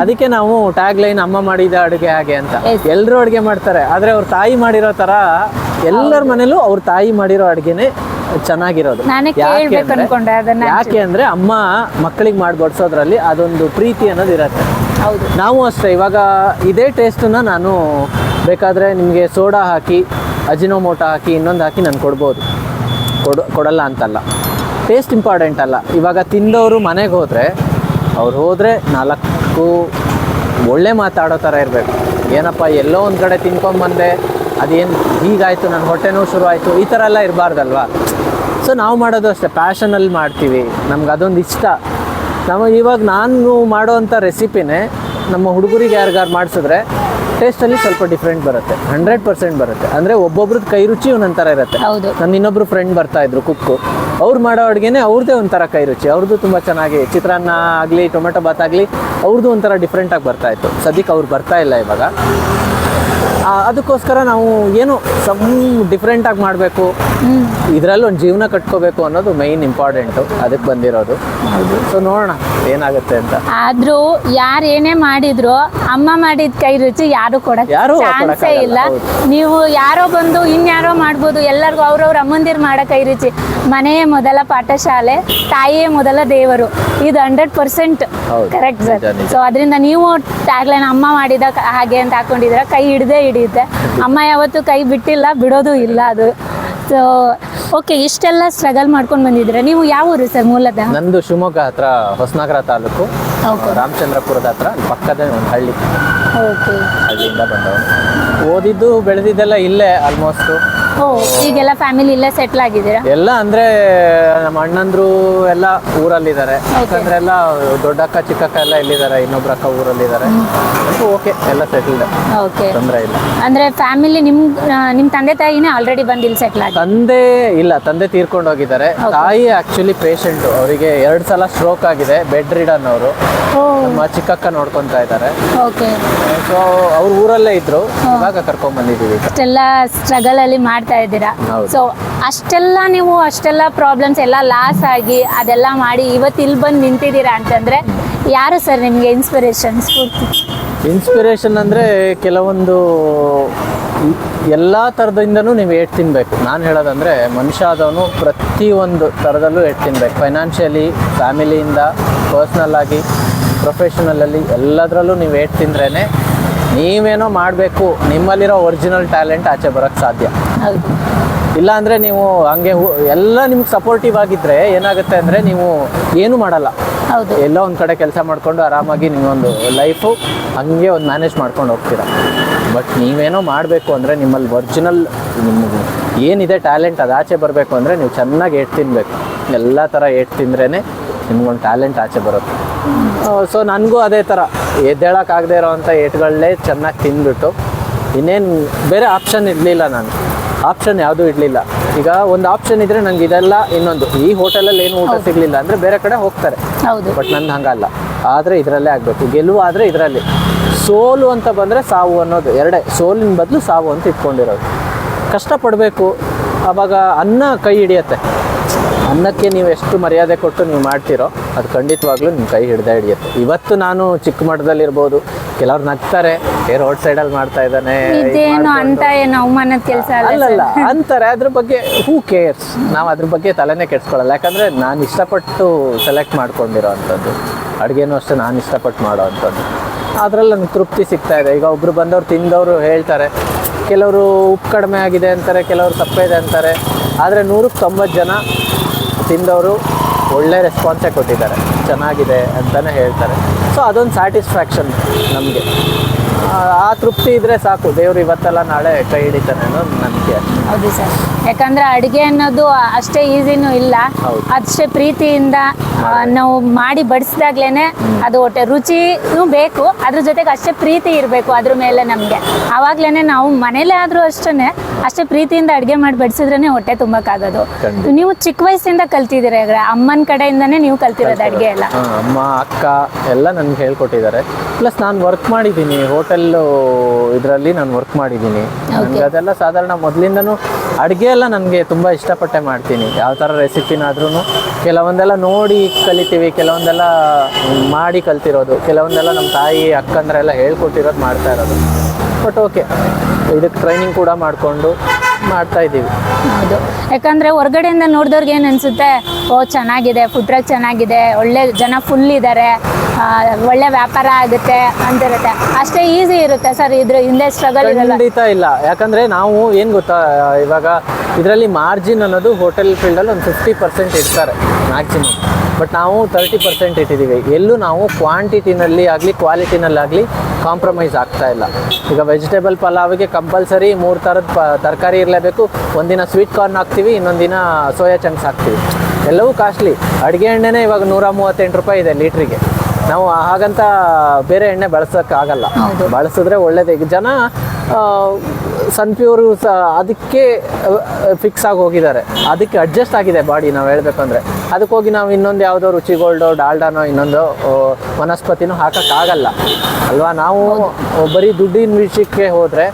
Speaker 1: ಅದಕ್ಕೆ ನಾವು ಟ್ಯಾಗ್ ಲೈನ್ ಅಮ್ಮ ಮಾಡಿದ ಅಡುಗೆ ಹಾಗೆ ಅಂತ. ಎಲ್ಲರೂ ಅಡುಗೆ ಮಾಡ್ತಾರೆ. ಆದ್ರೆ ಅವ್ರ ತಾಯಿ ಮಾಡಿರೋ ತರ ಎಲ್ಲರ ಮನೇಲೂ ಅವ್ರ ತಾಯಿ ಮಾಡಿರೋ ಅಡುಗೆನೇ ಚೆನ್ನಾಗಿರೋದು.
Speaker 2: ನಾನೇ
Speaker 1: ಯಾಕೆ ಅಂದ್ರೆ- ಅಮ್ಮ ಮಕ್ಕಳಿಗೆ ಮಾಡಿ ಬಡಿಸೋದ್ರಲ್ಲಿ ಅದೊಂದು ಪ್ರೀತಿ ಅನ್ನೋದು ಇರತ್ತೆ.
Speaker 2: ಹೌದು.
Speaker 1: ನಾವು ಅಷ್ಟೇ ಇವಾಗ ಇದೇ ಟೇಸ್ಟನ್ನ ನಾನು ಬೇಕಾದ್ರೆ ನಿಮಗೆ ಸೋಡಾ ಹಾಕಿ ಅಜಿನೋಮೋಟ ಹಾಕಿ ಇನ್ನೊಂದು ಹಾಕಿ ನಾನು ಕೊಡ್ಬೋದು. ಕೊಡ, ಕೊಡಲ್ಲ ಅಂತಲ್ಲ. ಟೇಸ್ಟ್ ಇಂಪಾರ್ಟೆಂಟ್ ಅಲ್ಲ. ಇವಾಗ ತಿಂದವರು ಮನೆಗೆ ಹೋದರೆ, ಅವ್ರು ಹೋದರೆ ನಾಲ್ಕು ಒಳ್ಳೆ ಮಾತಾಡೋ ಥರ ಇರಬೇಕು. ಏನಪ್ಪ, ಎಲ್ಲೋ ಒಂದು ಕಡೆ ತಿನ್ಕೊಂಬಂದೆ ಅದೇನು ಹೀಗಾಯಿತು ನನ್ನ ಹೊಟ್ಟೆ ನೋವು ಶುರು ಆಯಿತು ಈ ಥರ ಎಲ್ಲ ಇರಬಾರ್ದಲ್ವಾ? ಸೊ ನಾವು ಮಾಡೋದು ಅಷ್ಟೇ. ಪ್ಯಾಷನಲ್ಲಿ ಮಾಡ್ತೀವಿ. ನಮ್ಗೆ ಅದೊಂದು ಇಷ್ಟ. ನಮಗೆ ಇವಾಗ ನಾನು ಮಾಡೋವಂಥ ರೆಸಿಪಿನೇ ನಮ್ಮ ಹುಡುಗರಿಗೆ ಯಾರಿಗಾರು ಮಾಡಿಸಿದ್ರೆ ಟೇಸ್ಟಲ್ಲಿ ಸ್ವಲ್ಪ ಡಿಫ್ರೆಂಟ್ ಬರುತ್ತೆ. ಹಂಡ್ರೆಡ್ ಪರ್ಸೆಂಟ್ ಬರುತ್ತೆ. ಅಂದರೆ ಒಬ್ಬೊಬ್ರದ್ದು ಕೈ ರುಚಿ ಒಂದೊಂಥರ ಇರುತ್ತೆ.
Speaker 2: ಹೌದು.
Speaker 1: ನನ್ನ ಇನ್ನೊಬ್ರು ಫ್ರೆಂಡ್ ಬರ್ತಾ ಇದ್ರು ಕುಕ್ಕು ಅವ್ರು ಮಾಡೋ ಅಡುಗೆನೇ ಅವ್ರದ್ದೇ ಒಂಥರ ಕೈ ರುಚಿ. ಅವ್ರದ್ದು ತುಂಬ ಚೆನ್ನಾಗಿ ಚಿತ್ರಾನ್ನ ಆಗಲಿ ಟೊಮೆಟೊ ಬಾತ್ ಆಗಲಿ ಅವ್ರದ್ದು ಒಂಥರ ಡಿಫ್ರೆಂಟಾಗಿ ಬರ್ತಾ ಇತ್ತು. ಸದ್ಯಕ್ಕೆ ಅವ್ರು ಬರ್ತಾ ಇಲ್ಲ ಇವಾಗ. ಅದಕ್ಕೋಸ್ಕರ ನಾವು ಏನು ಸಮ್ ಡಿಫ್ರೆಂಟಾಗಿ ಮಾಡಬೇಕು. ಇದರಲ್ಲಿ ಒಂದು ಜೀವನ ಕಟ್ಕೋಬೇಕು ಅನ್ನೋದು ಮೈನ್ ಇಂಪಾರ್ಟೆಂಟ್ ಅದಕ್ಕೆ ಬಂದಿರೋದು. ಸೊ ನೋಡೋಣ ಏನಾಗುತ್ತೆ ಅಂತ.
Speaker 2: ಆದ್ರೂ ಯಾರು ಏನೇ ಮಾಡಿದ್ರು ಅಮ್ಮ ಮಾಡಿದ ಕೈ ರುಚಿ ಯಾರು ಕೊಡಕ್
Speaker 1: ಯಾರು
Speaker 2: ಚಾನ್ಸೇ
Speaker 1: ಕೊಡಕ್ಕಾಗಲ್ಲ,
Speaker 2: ಇಲ್ಲ. ನೀವು ಯಾರೋ ಬಂದು ಇನ್ಯಾರೋ ಮಾಡ್ಬೋದು ಎಲ್ಲರಿಗೂ ಅವ್ರವ್ರ ಅಮ್ಮಂದಿರ್ ಮಾಡೋ ಕೈ ರುಚಿ. ಮನೆಯೇ ಮೊದಲ ಪಾಠಶಾಲೆ ತಾಯಿಯೇ ಮೊದಲ ದೇವರು. ಇದು ಹಂಡ್ರೆಡ್ ಪರ್ಸೆಂಟ್
Speaker 1: ಹೌದು,
Speaker 2: ಕರೆಕ್ಟ್ ಸರ್
Speaker 1: ನಿಜ, ನಿಜ.
Speaker 2: ಸೊ ಅದರಿಂದ ನೀವು ಟ್ಯಾಗ್ಲೈನ್ ಅಮ್ಮ ಮಾಡಿದ ಕ- ಹಾಗೆ ಅಂತ ಹಾಕೊಂಡಿದ್ರೆ ಕೈ ಹಿಡ್ದೇ ಹಿಡಿಯುತ್ತೆ ಅಮ್ಮ ಯಾವತ್ತೂ ಕೈ ಬಿಟ್ಟಿಲ್ಲ ಬಿಡೋದು ಇಲ್ಲ ಅದು. ಸೊ ಓಕೆ ಇಷ್ಟೆಲ್ಲ ಸ್ಟ್ರಗಲ್ ಮಾಡ್ಕೊಂಡು ಬಂದಿದ್ರೆ ನೀವು ಯಾವ ಊರು ಸರ್ ಮೂಲತಃ?
Speaker 1: ನಂದು ಶಿವಮೊಗ್ಗ ಹತ್ರ ಹೊಸನಗರ ತಾಲೂಕು. ರಾಮಚಂದ್ರಪುರದ ಹತ್ರ ಪಕ್ಕದ ಒಂದು ಹಳ್ಳಿ.
Speaker 2: ಓಕೆ
Speaker 1: ಹಳ್ಳಿಯಿಂದ ಬಂದವನು. ಓದಿದ್ದು ಬೆಳೆದಿದ್ದೆಲ್ಲ ಇಲ್ಲೇ ಆಲ್ಮೋಸ್ಟು
Speaker 2: ಓ ಈಗೆಲ್ಲ ಫ್ಯಾಮಿಲಿ ಇಲ್ಲೇ ಸೆಟ್ಲ್ ಆಗಿದ್ದೀರಾ?
Speaker 1: ಎಲ್ಲ ಅಂದ್ರೆ ನಮ್ಮ ಅಣ್ಣಂದ್ರು ಎಲ್ಲ ಊರಲ್ಲಿದ್ದಾರೆ. ಯಾಕಂದ್ರೆ ಎಲ್ಲ ದೊಡ್ಡಕ್ಕ ಚಿಕ್ಕಕ್ಕ ಎಲ್ಲ ಇಲ್ಲಿದ್ದಾರೆ. ಇನ್ನೊಬ್ರ ಅಕ್ಕ ಊರಲ್ಲಿದ್ದಾರೆ. ಓಕೆ ಎಲ್ಲ ಸೆಟಲ್ಡ್
Speaker 2: ಓಕೆ
Speaker 1: ತೊಂದರೆ ಇಲ್ಲ.
Speaker 2: ಅಂದ್ರೆ ಫ್ಯಾಮಿಲಿ ನಿಮ್ ನಿಮ್ ತಂದೆ ತಾಯಿನೇ ಆಲ್ರೆಡಿ ಬಂದು ಇಲ್ಲಿ ಸೆಟ್ಲ್ ಆಗಿ.
Speaker 1: ತಂದೆ ಇಲ್ಲ. ತಂದೆ ತೀರ್ಕೊಂಡು ಹೋಗಿದ್ದಾರೆ. ತಾಯಿ ಆಕ್ಚುಲಿ ಪೇಷಂಟ್ ಅವರಿಗೆ ಎರಡ್ ಸಲ ಸ್ಟ್ರೋಕ್ ಆಗಿದೆ. ಬೆಡ್ ರಿಡನ್ ಅವರು. ನಮ್ಮ ಚಿಕ್ಕಕ್ಕ ನೋಡ್ಕೊಂತಾ ಇದ್ದಾರೆ.
Speaker 2: ಓಕೆ
Speaker 1: ಸೊ ಅವ್ರ ಊರಲ್ಲೇ ಇದ್ರು. ಇವಾಗ ಕರ್ಕೊಂಡ್ ಬಂದಿದ್ದೀವಿ
Speaker 2: ಎಲ್ಲ ಸ್ಟ್ರಗಲ್ ಅಲ್ಲಿ ಮಾಡ್ತಾ ಇದ್ದೀರಾ? ಸೊ ಅಷ್ಟೆಲ್ಲ ನೀವು ಅಷ್ಟೆಲ್ಲ ಪ್ರಾಬ್ಲಮ್ಸ್ ಎಲ್ಲ ಲಾಸ್ ಆಗಿ ಅದೆಲ್ಲ ಮಾಡಿ ಇವತ್ತು ಇಲ್ಲಿ ಬಂದು ನಿಂತಿದ್ದೀರಾ ಅಂತಂದ್ರೆ ಯಾರು ಸರ್ ನಿಮಗೆ ಇನ್ಸ್ಪಿರೇಷನ್ ಸ್ಫೂರ್ತಿ
Speaker 1: ಇನ್ಸ್ಪಿರೇಷನ್ ಅಂದರೆ ಕೆಲವೊಂದು ಎಲ್ಲ ಥರದಿಂದನೂ ನೀವು ಏಟ್ ತಿನ್ನಬೇಕು ನಾನು ಹೇಳೋದಂದರೆ ಮನುಷ್ಯ ಆದವನು ಪ್ರತಿಯೊಂದು ಥರದಲ್ಲೂ ಏಟ್ ತಿನ್ನಬೇಕು ಫೈನಾನ್ಷಿಯಲಿ ಫ್ಯಾಮಿಲಿಯಿಂದ ಪರ್ಸ್ನಲ್ಲಾಗಿ ಪ್ರೊಫೆಷನಲಲ್ಲಿ ಎಲ್ಲದರಲ್ಲೂ ನೀವು ಏಟ್ ತಿಂದ್ರೇ ನೀವೇನೋ ಮಾಡಬೇಕು ನಿಮ್ಮಲ್ಲಿರೋ ಒರಿಜಿನಲ್ ಟ್ಯಾಲೆಂಟ್ ಆಚೆ ಬರೋಕ್ಕೆ ಸಾಧ್ಯ. ಇಲ್ಲ ಅಂದರೆ ನೀವು ಹಂಗೆ ಎಲ್ಲ ನಿಮ್ಗೆ ಸಪೋರ್ಟಿವ್ ಆಗಿದ್ದರೆ ಏನಾಗುತ್ತೆ ಅಂದರೆ ನೀವು ಏನೂ ಮಾಡಲ್ಲ.
Speaker 2: ಹೌದು.
Speaker 1: ಎಲ್ಲೋ ಒಂದು ಕಡೆ ಕೆಲಸ ಮಾಡಿಕೊಂಡು ಆರಾಮಾಗಿ ನೀವೊಂದು ಲೈಫು ಹಂಗೆ ಒಂದು ಮ್ಯಾನೇಜ್ ಮಾಡ್ಕೊಂಡು ಹೋಗ್ತೀರಾ. ಬಟ್ ನೀವೇನೋ ಮಾಡಬೇಕು ಅಂದರೆ ನಿಮ್ಮಲ್ಲಿ ಒರಿಜಿನಲ್ ನಿಮಗೆ ಏನಿದೆ ಟ್ಯಾಲೆಂಟ್ ಅದು ಆಚೆ ಬರಬೇಕು ಅಂದರೆ ನೀವು ಚೆನ್ನಾಗಿ ಏಟ್ ತಿನ್ನಬೇಕು ಎಲ್ಲ ಥರ ಏಟ್ ತಿಂದ್ರೇ ನಿಮ್ಗೊಂದು ಟ್ಯಾಲೆಂಟ್ ಆಚೆ ಬರುತ್ತೆ. ಸೊ ನನಗೂ ಅದೇ ಥರ ಎದ್ದೇಳಕ್ಕಾಗದೇ ಇರೋವಂಥ ಏಟ್ಗಳನ್ನೇ ಚೆನ್ನಾಗಿ ತಿಂದ್ಬಿಟ್ಟು ಇನ್ನೇನು ಬೇರೆ ಆಪ್ಷನ್ ಇರಲಿಲ್ಲ ನಾನು. ಆಪ್ಷನ್ ಯಾವುದೂ ಇರಲಿಲ್ಲ. ಈಗ ಒಂದು ಆಪ್ಷನ್ ಇದ್ರೆ ನಂಗೆ ಇದೆಲ್ಲ ಇನ್ನೊಂದು. ಈ ಹೋಟೆಲಲ್ಲಿ ಏನು ಊಟ ಸಿಗಲಿಲ್ಲ ಅಂದರೆ ಬೇರೆ ಕಡೆ ಹೋಗ್ತಾರೆ. ಬಟ್ ನಂದು ಹಂಗಲ್ಲ. ಆದರೆ ಇದರಲ್ಲೇ ಆಗಬೇಕು. ಗೆಲುವು ಆದರೆ ಇದರಲ್ಲಿ. ಸೋಲು ಅಂತ ಬಂದರೆ ಸಾವು ಅನ್ನೋದು ಎರಡೇ. ಸೋಲಿನ ಬದಲು ಸಾವು ಅಂತ ಇಟ್ಕೊಂಡಿರೋದು. ಕಷ್ಟಪಡಬೇಕು. ಆವಾಗ ಅನ್ನ ಕೈ ಹಿಡಿಯತ್ತೆ. ಅನ್ನಕ್ಕೆ ನೀವು ಎಷ್ಟು ಮರ್ಯಾದೆ ಕೊಟ್ಟು ನೀವು ಮಾಡ್ತೀರೋ ಅದು ಖಂಡಿತವಾಗ್ಲೂ ನಿಮ್ಮ ಕೈ ಹಿಡ್ದೇ ಹಿಡಿಯುತ್ತೆ. ಇವತ್ತು ನಾನು ಚಿಕ್ಕ ಮಟ್ಟದಲ್ಲಿರ್ಬೋದು ಕೆಲವ್ರು ನಗ್ತಾರೆ ಏ ರೋಡ್ ಸೈಡಲ್ಲಿ ಮಾಡ್ತಾ ಇದ್ದಾನೆ ಇದ್
Speaker 2: ಅಲ್ಲ
Speaker 1: ಅಲ್ಲಲ್ಲ ಅಂತಾರೆ ಅದ್ರ ಬಗ್ಗೆ ಹೂ ಕೇರ್ಸ್ ನಾವು ಅದ್ರ ಬಗ್ಗೆ ತಲೆನೇ ಕೆಡ್ಸ್ಕೊಳ್ಳಲ್ಲ ಯಾಕಂದ್ರೆ ನಾನು ಇಷ್ಟಪಟ್ಟು ಸೆಲೆಕ್ಟ್ ಮಾಡ್ಕೊಂಡಿರೋ ಅಂಥದ್ದು. ಅಡುಗೆನೂ ಅಷ್ಟೇ ನಾನು ಇಷ್ಟಪಟ್ಟು ಮಾಡೋ ಅಂಥದ್ದು. ಅದರಲ್ಲಿ ನನಗೆ ತೃಪ್ತಿ ಸಿಗ್ತಾ ಇದೆ. ಈಗ ಒಬ್ರು ಬಂದವ್ರು ತಿಂದವರು ಹೇಳ್ತಾರೆ ಕೆಲವರು ಉಪ್ಪು ಕಡಿಮೆ ಆಗಿದೆ ಅಂತಾರೆ ಕೆಲವರು ತಪ್ಪಿದೆ ಅಂತಾರೆ. ಆದರೆ ನೂರಕ್ಕೆ ತೊಂಬತ್ತು ಜನ ತಿಂದವರು ಒಳ್ಳೆ ರೆಸ್ಪಾನ್ಸೇ ಕೊಟ್ಟಿದ್ದಾರೆ. ಚೆನ್ನಾಗಿದೆ ಅಂತಲೇ ಹೇಳ್ತಾರೆ. ಸೊ ಅದೊಂದು ಸ್ಯಾಟಿಸ್ಫ್ಯಾಕ್ಷನ್ ನಮಗೆ. ಆ ತೃಪ್ತಿ ಇದ್ದರೆ ಸಾಕು. ದೇವರು ಇವತ್ತೆಲ್ಲ ನಾಳೆ ಕೈ ಹಿಡಿತಾನೆ ಅನ್ನೋದು ನಂಬಿಕೆ.
Speaker 2: ಹೌದು ಸರ್. ಯಾಕಂದ್ರೆ ಅಡುಗೆ ಅನ್ನೋದು ಅಷ್ಟೇ ಈಸಿನೂ ಇಲ್ಲ. ಅಷ್ಟೇ ಪ್ರೀತಿಯಿಂದ ನಾವು ಮಾಡಿ ಬಡಿಸಿದಾಗ್ಲೇನೆ ಅದು ಹೊಟ್ಟೆ ರುಚಿನೂ ಬೇಕು ಅದ್ರ ಜೊತೆಗೆ ಅಷ್ಟೇ ಪ್ರೀತಿ ಇರಬೇಕು ಅದ್ರ ಮೇಲೆ ನಮಗೆ. ಆವಾಗ್ಲೇನೆ ನಾವು ಮನೇಲೆ ಆದರೂ ಅಷ್ಟೇ ಅಷ್ಟೇ ಪ್ರೀತಿಯಿಂದ ಅಡುಗೆ ಮಾಡಿ ಬಡಿಸಿದ್ರೇ ಹೊಟ್ಟೆ ತುಂಬಕ್ಕಾಗೋದು. ನೀವು ಚಿಕ್ಕ ವಯಸ್ಸಿಂದ ಕಲ್ತಿದ್ದೀರ ಅಮ್ಮನ ಕಡೆಯಿಂದನೇ ನೀವು ಕಲ್ತಿರೋದು ಅಡುಗೆ ಎಲ್ಲ?
Speaker 1: ಅಮ್ಮ ಅಕ್ಕ ಎಲ್ಲ ನನ್ಗೆ ಹೇಳ್ಕೊಟ್ಟಿದ್ದಾರೆ. ಪ್ಲಸ್ ನಾನು ವರ್ಕ್ ಮಾಡಿದ್ದೀನಿ ಹೋಟೆಲ್ ಇದರಲ್ಲಿ ನಾನು ವರ್ಕ್ ಮಾಡಿದ್ದೀನಿ. ಅದೆಲ್ಲ ಸಾಧಾರಣ ಮೊದಲಿಂದನೂ ಅಡುಗೆ ಎಲ್ಲ ನನಗೆ ತುಂಬ ಇಷ್ಟಪಟ್ಟೆ ಮಾಡ್ತೀನಿ. ಯಾವ ಥರ ರೆಸಿಪಿನಾದ್ರೂ ಕೆಲವೊಂದೆಲ್ಲ ನೋಡಿ ಕಲಿತೀವಿ, ಕೆಲವೊಂದೆಲ್ಲ ಮಾಡಿ ಕಲ್ತಿರೋದು, ಕೆಲವೊಂದೆಲ್ಲ ನಮ್ಮ ತಾಯಿ, ಅಕ್ಕಂದ್ರೆಲ್ಲ ಹೇಳ್ಕೊಟ್ಟಿರೋದು ಮಾಡ್ತಾ ಇರೋದು. ಬಟ್ ಓಕೆ ಇದಕ್ಕೆ ಟ್ರೈನಿಂಗ್ ಕೂಡ ಮಾಡಿಕೊಂಡು ಮಾಡ್ತಾ ಇದ್ದೀವಿ.
Speaker 2: ಹೌದು. ಯಾಕಂದ್ರೆ ಹೊರಗಡೆಯಿಂದ ನೋಡಿದವ್ರಿಗೆ ಏನು ಅನ್ಸುತ್ತೆ, ಓ ಚೆನ್ನಾಗಿದೆ ಫುಡ್ ಟ್ರಕ್ ಚೆನ್ನಾಗಿದೆ, ಒಳ್ಳೆ ಜನ ಫುಲ್ ಇದ್ದಾರೆ ಒಳ್ಳೆ ವ್ಯಾಪಾರ ಆಗುತ್ತೆ ಅಂತಿರುತ್ತೆ. ಅಷ್ಟೇ ಈಸಿ ಇರುತ್ತೆ ಸರ್ ಇದ್ರ ಹಿಂದೆ ಸ್ಟ್ರಗಲ್ ಇರಲ್ಲ.
Speaker 1: ಖಂಡಿತ ಇಲ್ಲ. ಯಾಕಂದ್ರೆ ನಾವು ಏನು ಗೊತ್ತಾ, ಇವಾಗ ಇದರಲ್ಲಿ ಮಾರ್ಜಿನ್ ಅನ್ನೋದು ಹೋಟೆಲ್ ಫೀಲ್ಡಲ್ಲಿ ಒಂದು ಫಿಫ್ಟಿ ಪರ್ಸೆಂಟ್ ಇಡ್ತಾರೆ ಮ್ಯಾಕ್ಸಿಮಮ್ ಬಟ್ ನಾವು ತರ್ಟಿ ಪರ್ಸೆಂಟ್ ಇಟ್ಟಿದ್ದೀವಿ ಎಲ್ಲೂ ನಾವು ಕ್ವಾಂಟಿಟಿನಲ್ಲಿ ಆಗಲಿ ಕ್ವಾಲಿಟಿನಲ್ಲಾಗಲಿ ಕಾಂಪ್ರಮೈಸ್ ಆಗ್ತಾ ಇಲ್ಲ. ಈಗ ವೆಜಿಟೇಬಲ್ ಪಲಾವಿಗೆ ಕಂಪಲ್ಸರಿ ಮೂರು ಥರದ ಪ, ತರಕಾರಿ ಇರಲೇಬೇಕು. ಒಂದಿನ ಸ್ವೀಟ್ ಕಾರ್ನ್ ಹಾಕ್ತೀವಿ ಇನ್ನೊಂದಿನ ದಿನ ಸೋಯಾ ಚಂಕ್ಸ್ ಹಾಕ್ತೀವಿ. ಎಲ್ಲವೂ ಕಾಸ್ಟ್ಲಿ ಅಡುಗೆ ಎಣ್ಣೆನೇ ಇವಾಗ ನೂರ ಮೂವತ್ತೆಂಟು ರೂಪಾಯಿ ಇದೆ ಲೀಟ್ರಿಗೆ. ನಾವು ಹಾಗಂತ ಬೇರೆ ಎಣ್ಣೆ ಬಳಸೋಕ್ಕಾಗಲ್ಲ. ಬಳಸಿದ್ರೆ ಒಳ್ಳೇದೇ. ಈಗ ಜನ ಸನ್ಪ್ಯೂರು ಸಹ ಅದಕ್ಕೆ ಫಿಕ್ಸ್ ಆಗಿ ಹೋಗಿದ್ದಾರೆ. ಅದಕ್ಕೆ ಅಡ್ಜಸ್ಟ್ ಆಗಿದೆ ಬಾಡಿ ನಾವು ಹೇಳ್ಬೇಕಂದ್ರೆ. ಅದಕ್ಕೆ ಹೋಗಿ ನಾವು ಇನ್ನೊಂದು ಯಾವುದೋ ರುಚಿಗೋಲ್ಡೋ ಡಾಲ್ಡಾನೋ ಇನ್ನೊಂದು ವನಸ್ಪತಿನೋ ಹಾಕೋಕ್ಕಾಗಲ್ಲ. ಅಲ್ವಾ? ನಾವು ಬರೀ ದುಡ್ಡಿನ ವಿಷಯಕ್ಕೆ ಹೋದರೆ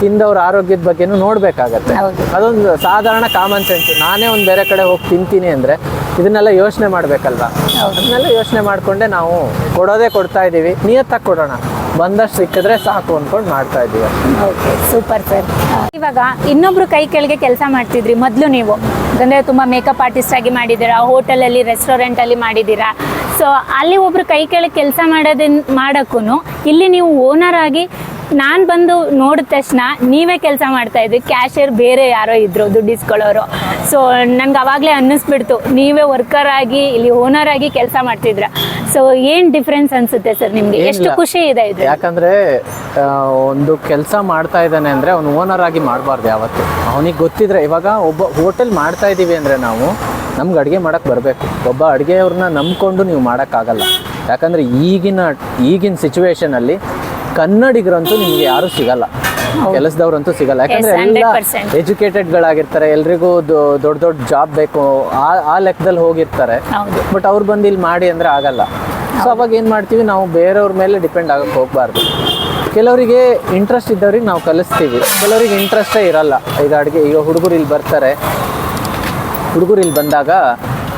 Speaker 1: ತಿಂದವ್ರ ಆರೋಗ್ಯದ ಬಗ್ಗೆನೂ ನೋಡಬೇಕಾಗತ್ತೆ. ಅದೊಂದು ಸಾಧಾರಣ ಕಾಮನ್ ಸೆನ್ಸ್ ನಾನೇ ಒಂದು ಬೇರೆ ಕಡೆ ಹೋಗಿ ತಿಂತೀನಿ ಅಂದರೆ ಇದನ್ನೆಲ್ಲ ಯೋಚನೆ ಮಾಡಬೇಕಲ್ವಾ? ಅದನ್ನೆಲ್ಲ ಯೋಚನೆ ಮಾಡಿಕೊಂಡೆ ನಾವು ಕೊಡೋದೇ ಕೊಡ್ತಾ ಇದ್ದೀವಿ. ನಿಯತ್ತಾಗಿ ಕೊಡೋಣ. ಬಂದಷ್ಟು ಸಿಕ್ಕಿದ್ರೆ ಸಾಕು ಅನ್ಕೊಂಡು ಮಾಡ್ತಾ ಇದ್ದೀವಿ.
Speaker 2: ಓಕೆ ಸೂಪರ್ ಸರ್ ಇವಾಗ ಇನ್ನೊಬ್ರು ಕೈ ಕೆಳಗೆ ಕೆಲಸ ಮಾಡ್ತಿದ್ರಿ ಮೊದಲು ನೀವು. ಅಂದರೆ ತುಂಬ ಮೇಕಪ್ ಆರ್ಟಿಸ್ಟ್ ಆಗಿ ಮಾಡಿದ್ದೀರಾ ಹೋಟೆಲಲ್ಲಿ ರೆಸ್ಟೋರೆಂಟಲ್ಲಿ ಮಾಡಿದ್ದೀರಾ. ಸೊ ಅಲ್ಲಿ ಒಬ್ರು ಕೈ ಕೆಳಗೆ ಕೆಲಸ ಮಾಡೋದನ್ನ ಮಾಡೋಕ್ಕೂ ಇಲ್ಲಿ ನೀವು ಓನರ್ ಆಗಿ ನಾನು ಬಂದು ನೋಡಿದ ತಕ್ಷಣ ನೀವೇ ಕೆಲಸ ಮಾಡ್ತಾ ಇದ್ರಿ ಕ್ಯಾಶಿಯರ್ ಬೇರೆ ಯಾರೋ ಇದ್ರು ದುಡ್ಡು ಇಸ್ಕೊಳ್ಳೋರು ಸೊ ನನ್ಗೆ ಅವಾಗಲೇ ಅನ್ನಿಸ್ಬಿಡ್ತು ನೀವೇ ವರ್ಕರ್ ಆಗಿ ಇಲ್ಲಿ ಓನರ್ ಆಗಿ ಕೆಲಸ ಮಾಡ್ತಿದ್ರ. ಸೊ ಏನು ಡಿಫ್ರೆನ್ಸ್ ಅನ್ಸುತ್ತೆ ಸರ್ ನಿಮಗೆ? ಎಷ್ಟು ಖುಷಿ ಇದೆ ಇದು?
Speaker 1: ಯಾಕಂದ್ರೆ ಒಂದು ಕೆಲಸ ಮಾಡ್ತಾ ಇದ್ದಾನೆ ಅಂದ್ರೆ ಅವನು ಓನರ್ ಆಗಿ ಮಾಡಬಾರ್ದು ಯಾವತ್ತು. ಅವನಿಗೆ ಗೊತ್ತಿದ್ರೆ ಇವಾಗ ಒಬ್ಬ ಹೋಟೆಲ್ ಮಾಡ್ತಾ ಇದ್ದೀವಿ ಅಂದ್ರೆ ನಾವು ನಮ್ಗೆ ಅಡುಗೆ ಮಾಡೋಕ್ಕೆ ಬರಬೇಕು. ಒಬ್ಬ ಅಡುಗೆಯವ್ರನ್ನ ನಂಬ್ಕೊಂಡು ನೀವು ಮಾಡೋಕ್ಕಾಗಲ್ಲ. ಯಾಕಂದ್ರೆ ಈಗಿನ ಈಗಿನ ಸಿಚುವೇಶನಲ್ಲಿ ಕನ್ನಡಿಗರಂತೂ ನಿಮಗೆ ಯಾರೂ ಸಿಗಲ್ಲ. ಕೆಲಸದವ್ರಂತೂ ಸಿಗಲ್ಲ. ಯಾಕಂದ್ರೆ ಎಲ್ಲ
Speaker 2: 100%.
Speaker 1: ಎಜುಕೇಟೆಡ್ಗಳಾಗಿರ್ತಾರೆ ಎಲ್ರಿಗೂ ದೊಡ್ಡ ದೊಡ್ಡ ಜಾಬ್ ಬೇಕು. ಆ ಆ ಲೆಕ್ಕದಲ್ಲಿ ಹೋಗಿರ್ತಾರೆ. ಬಟ್ ಅವ್ರು ಬಂದು ಇಲ್ಲಿ ಮಾಡಿ ಅಂದರೆ ಆಗಲ್ಲ. ಸೊ ಅವಾಗ ಏನು ಮಾಡ್ತೀವಿ? ನಾವು ಬೇರೆಯವ್ರ ಮೇಲೆ ಡಿಪೆಂಡ್ ಆಗಕ್ಕೆ ಹೋಗಬಾರ್ದು. ಕೆಲವರಿಗೆ ಇಂಟ್ರೆಸ್ಟ್ ಇದ್ದವ್ರಿಗೆ ನಾವು ಕಲಿಸ್ತೀವಿ. ಕೆಲವರಿಗೆ ಇಂಟ್ರೆಸ್ಟೇ ಇರಲ್ಲ. ಈಗ ಅಡುಗೆ ಈಗ ಹುಡುಗರು ಇಲ್ಲಿ ಬರ್ತಾರೆ. ಹುಡುಗರು ಇಲ್ಲಿ ಬಂದಾಗ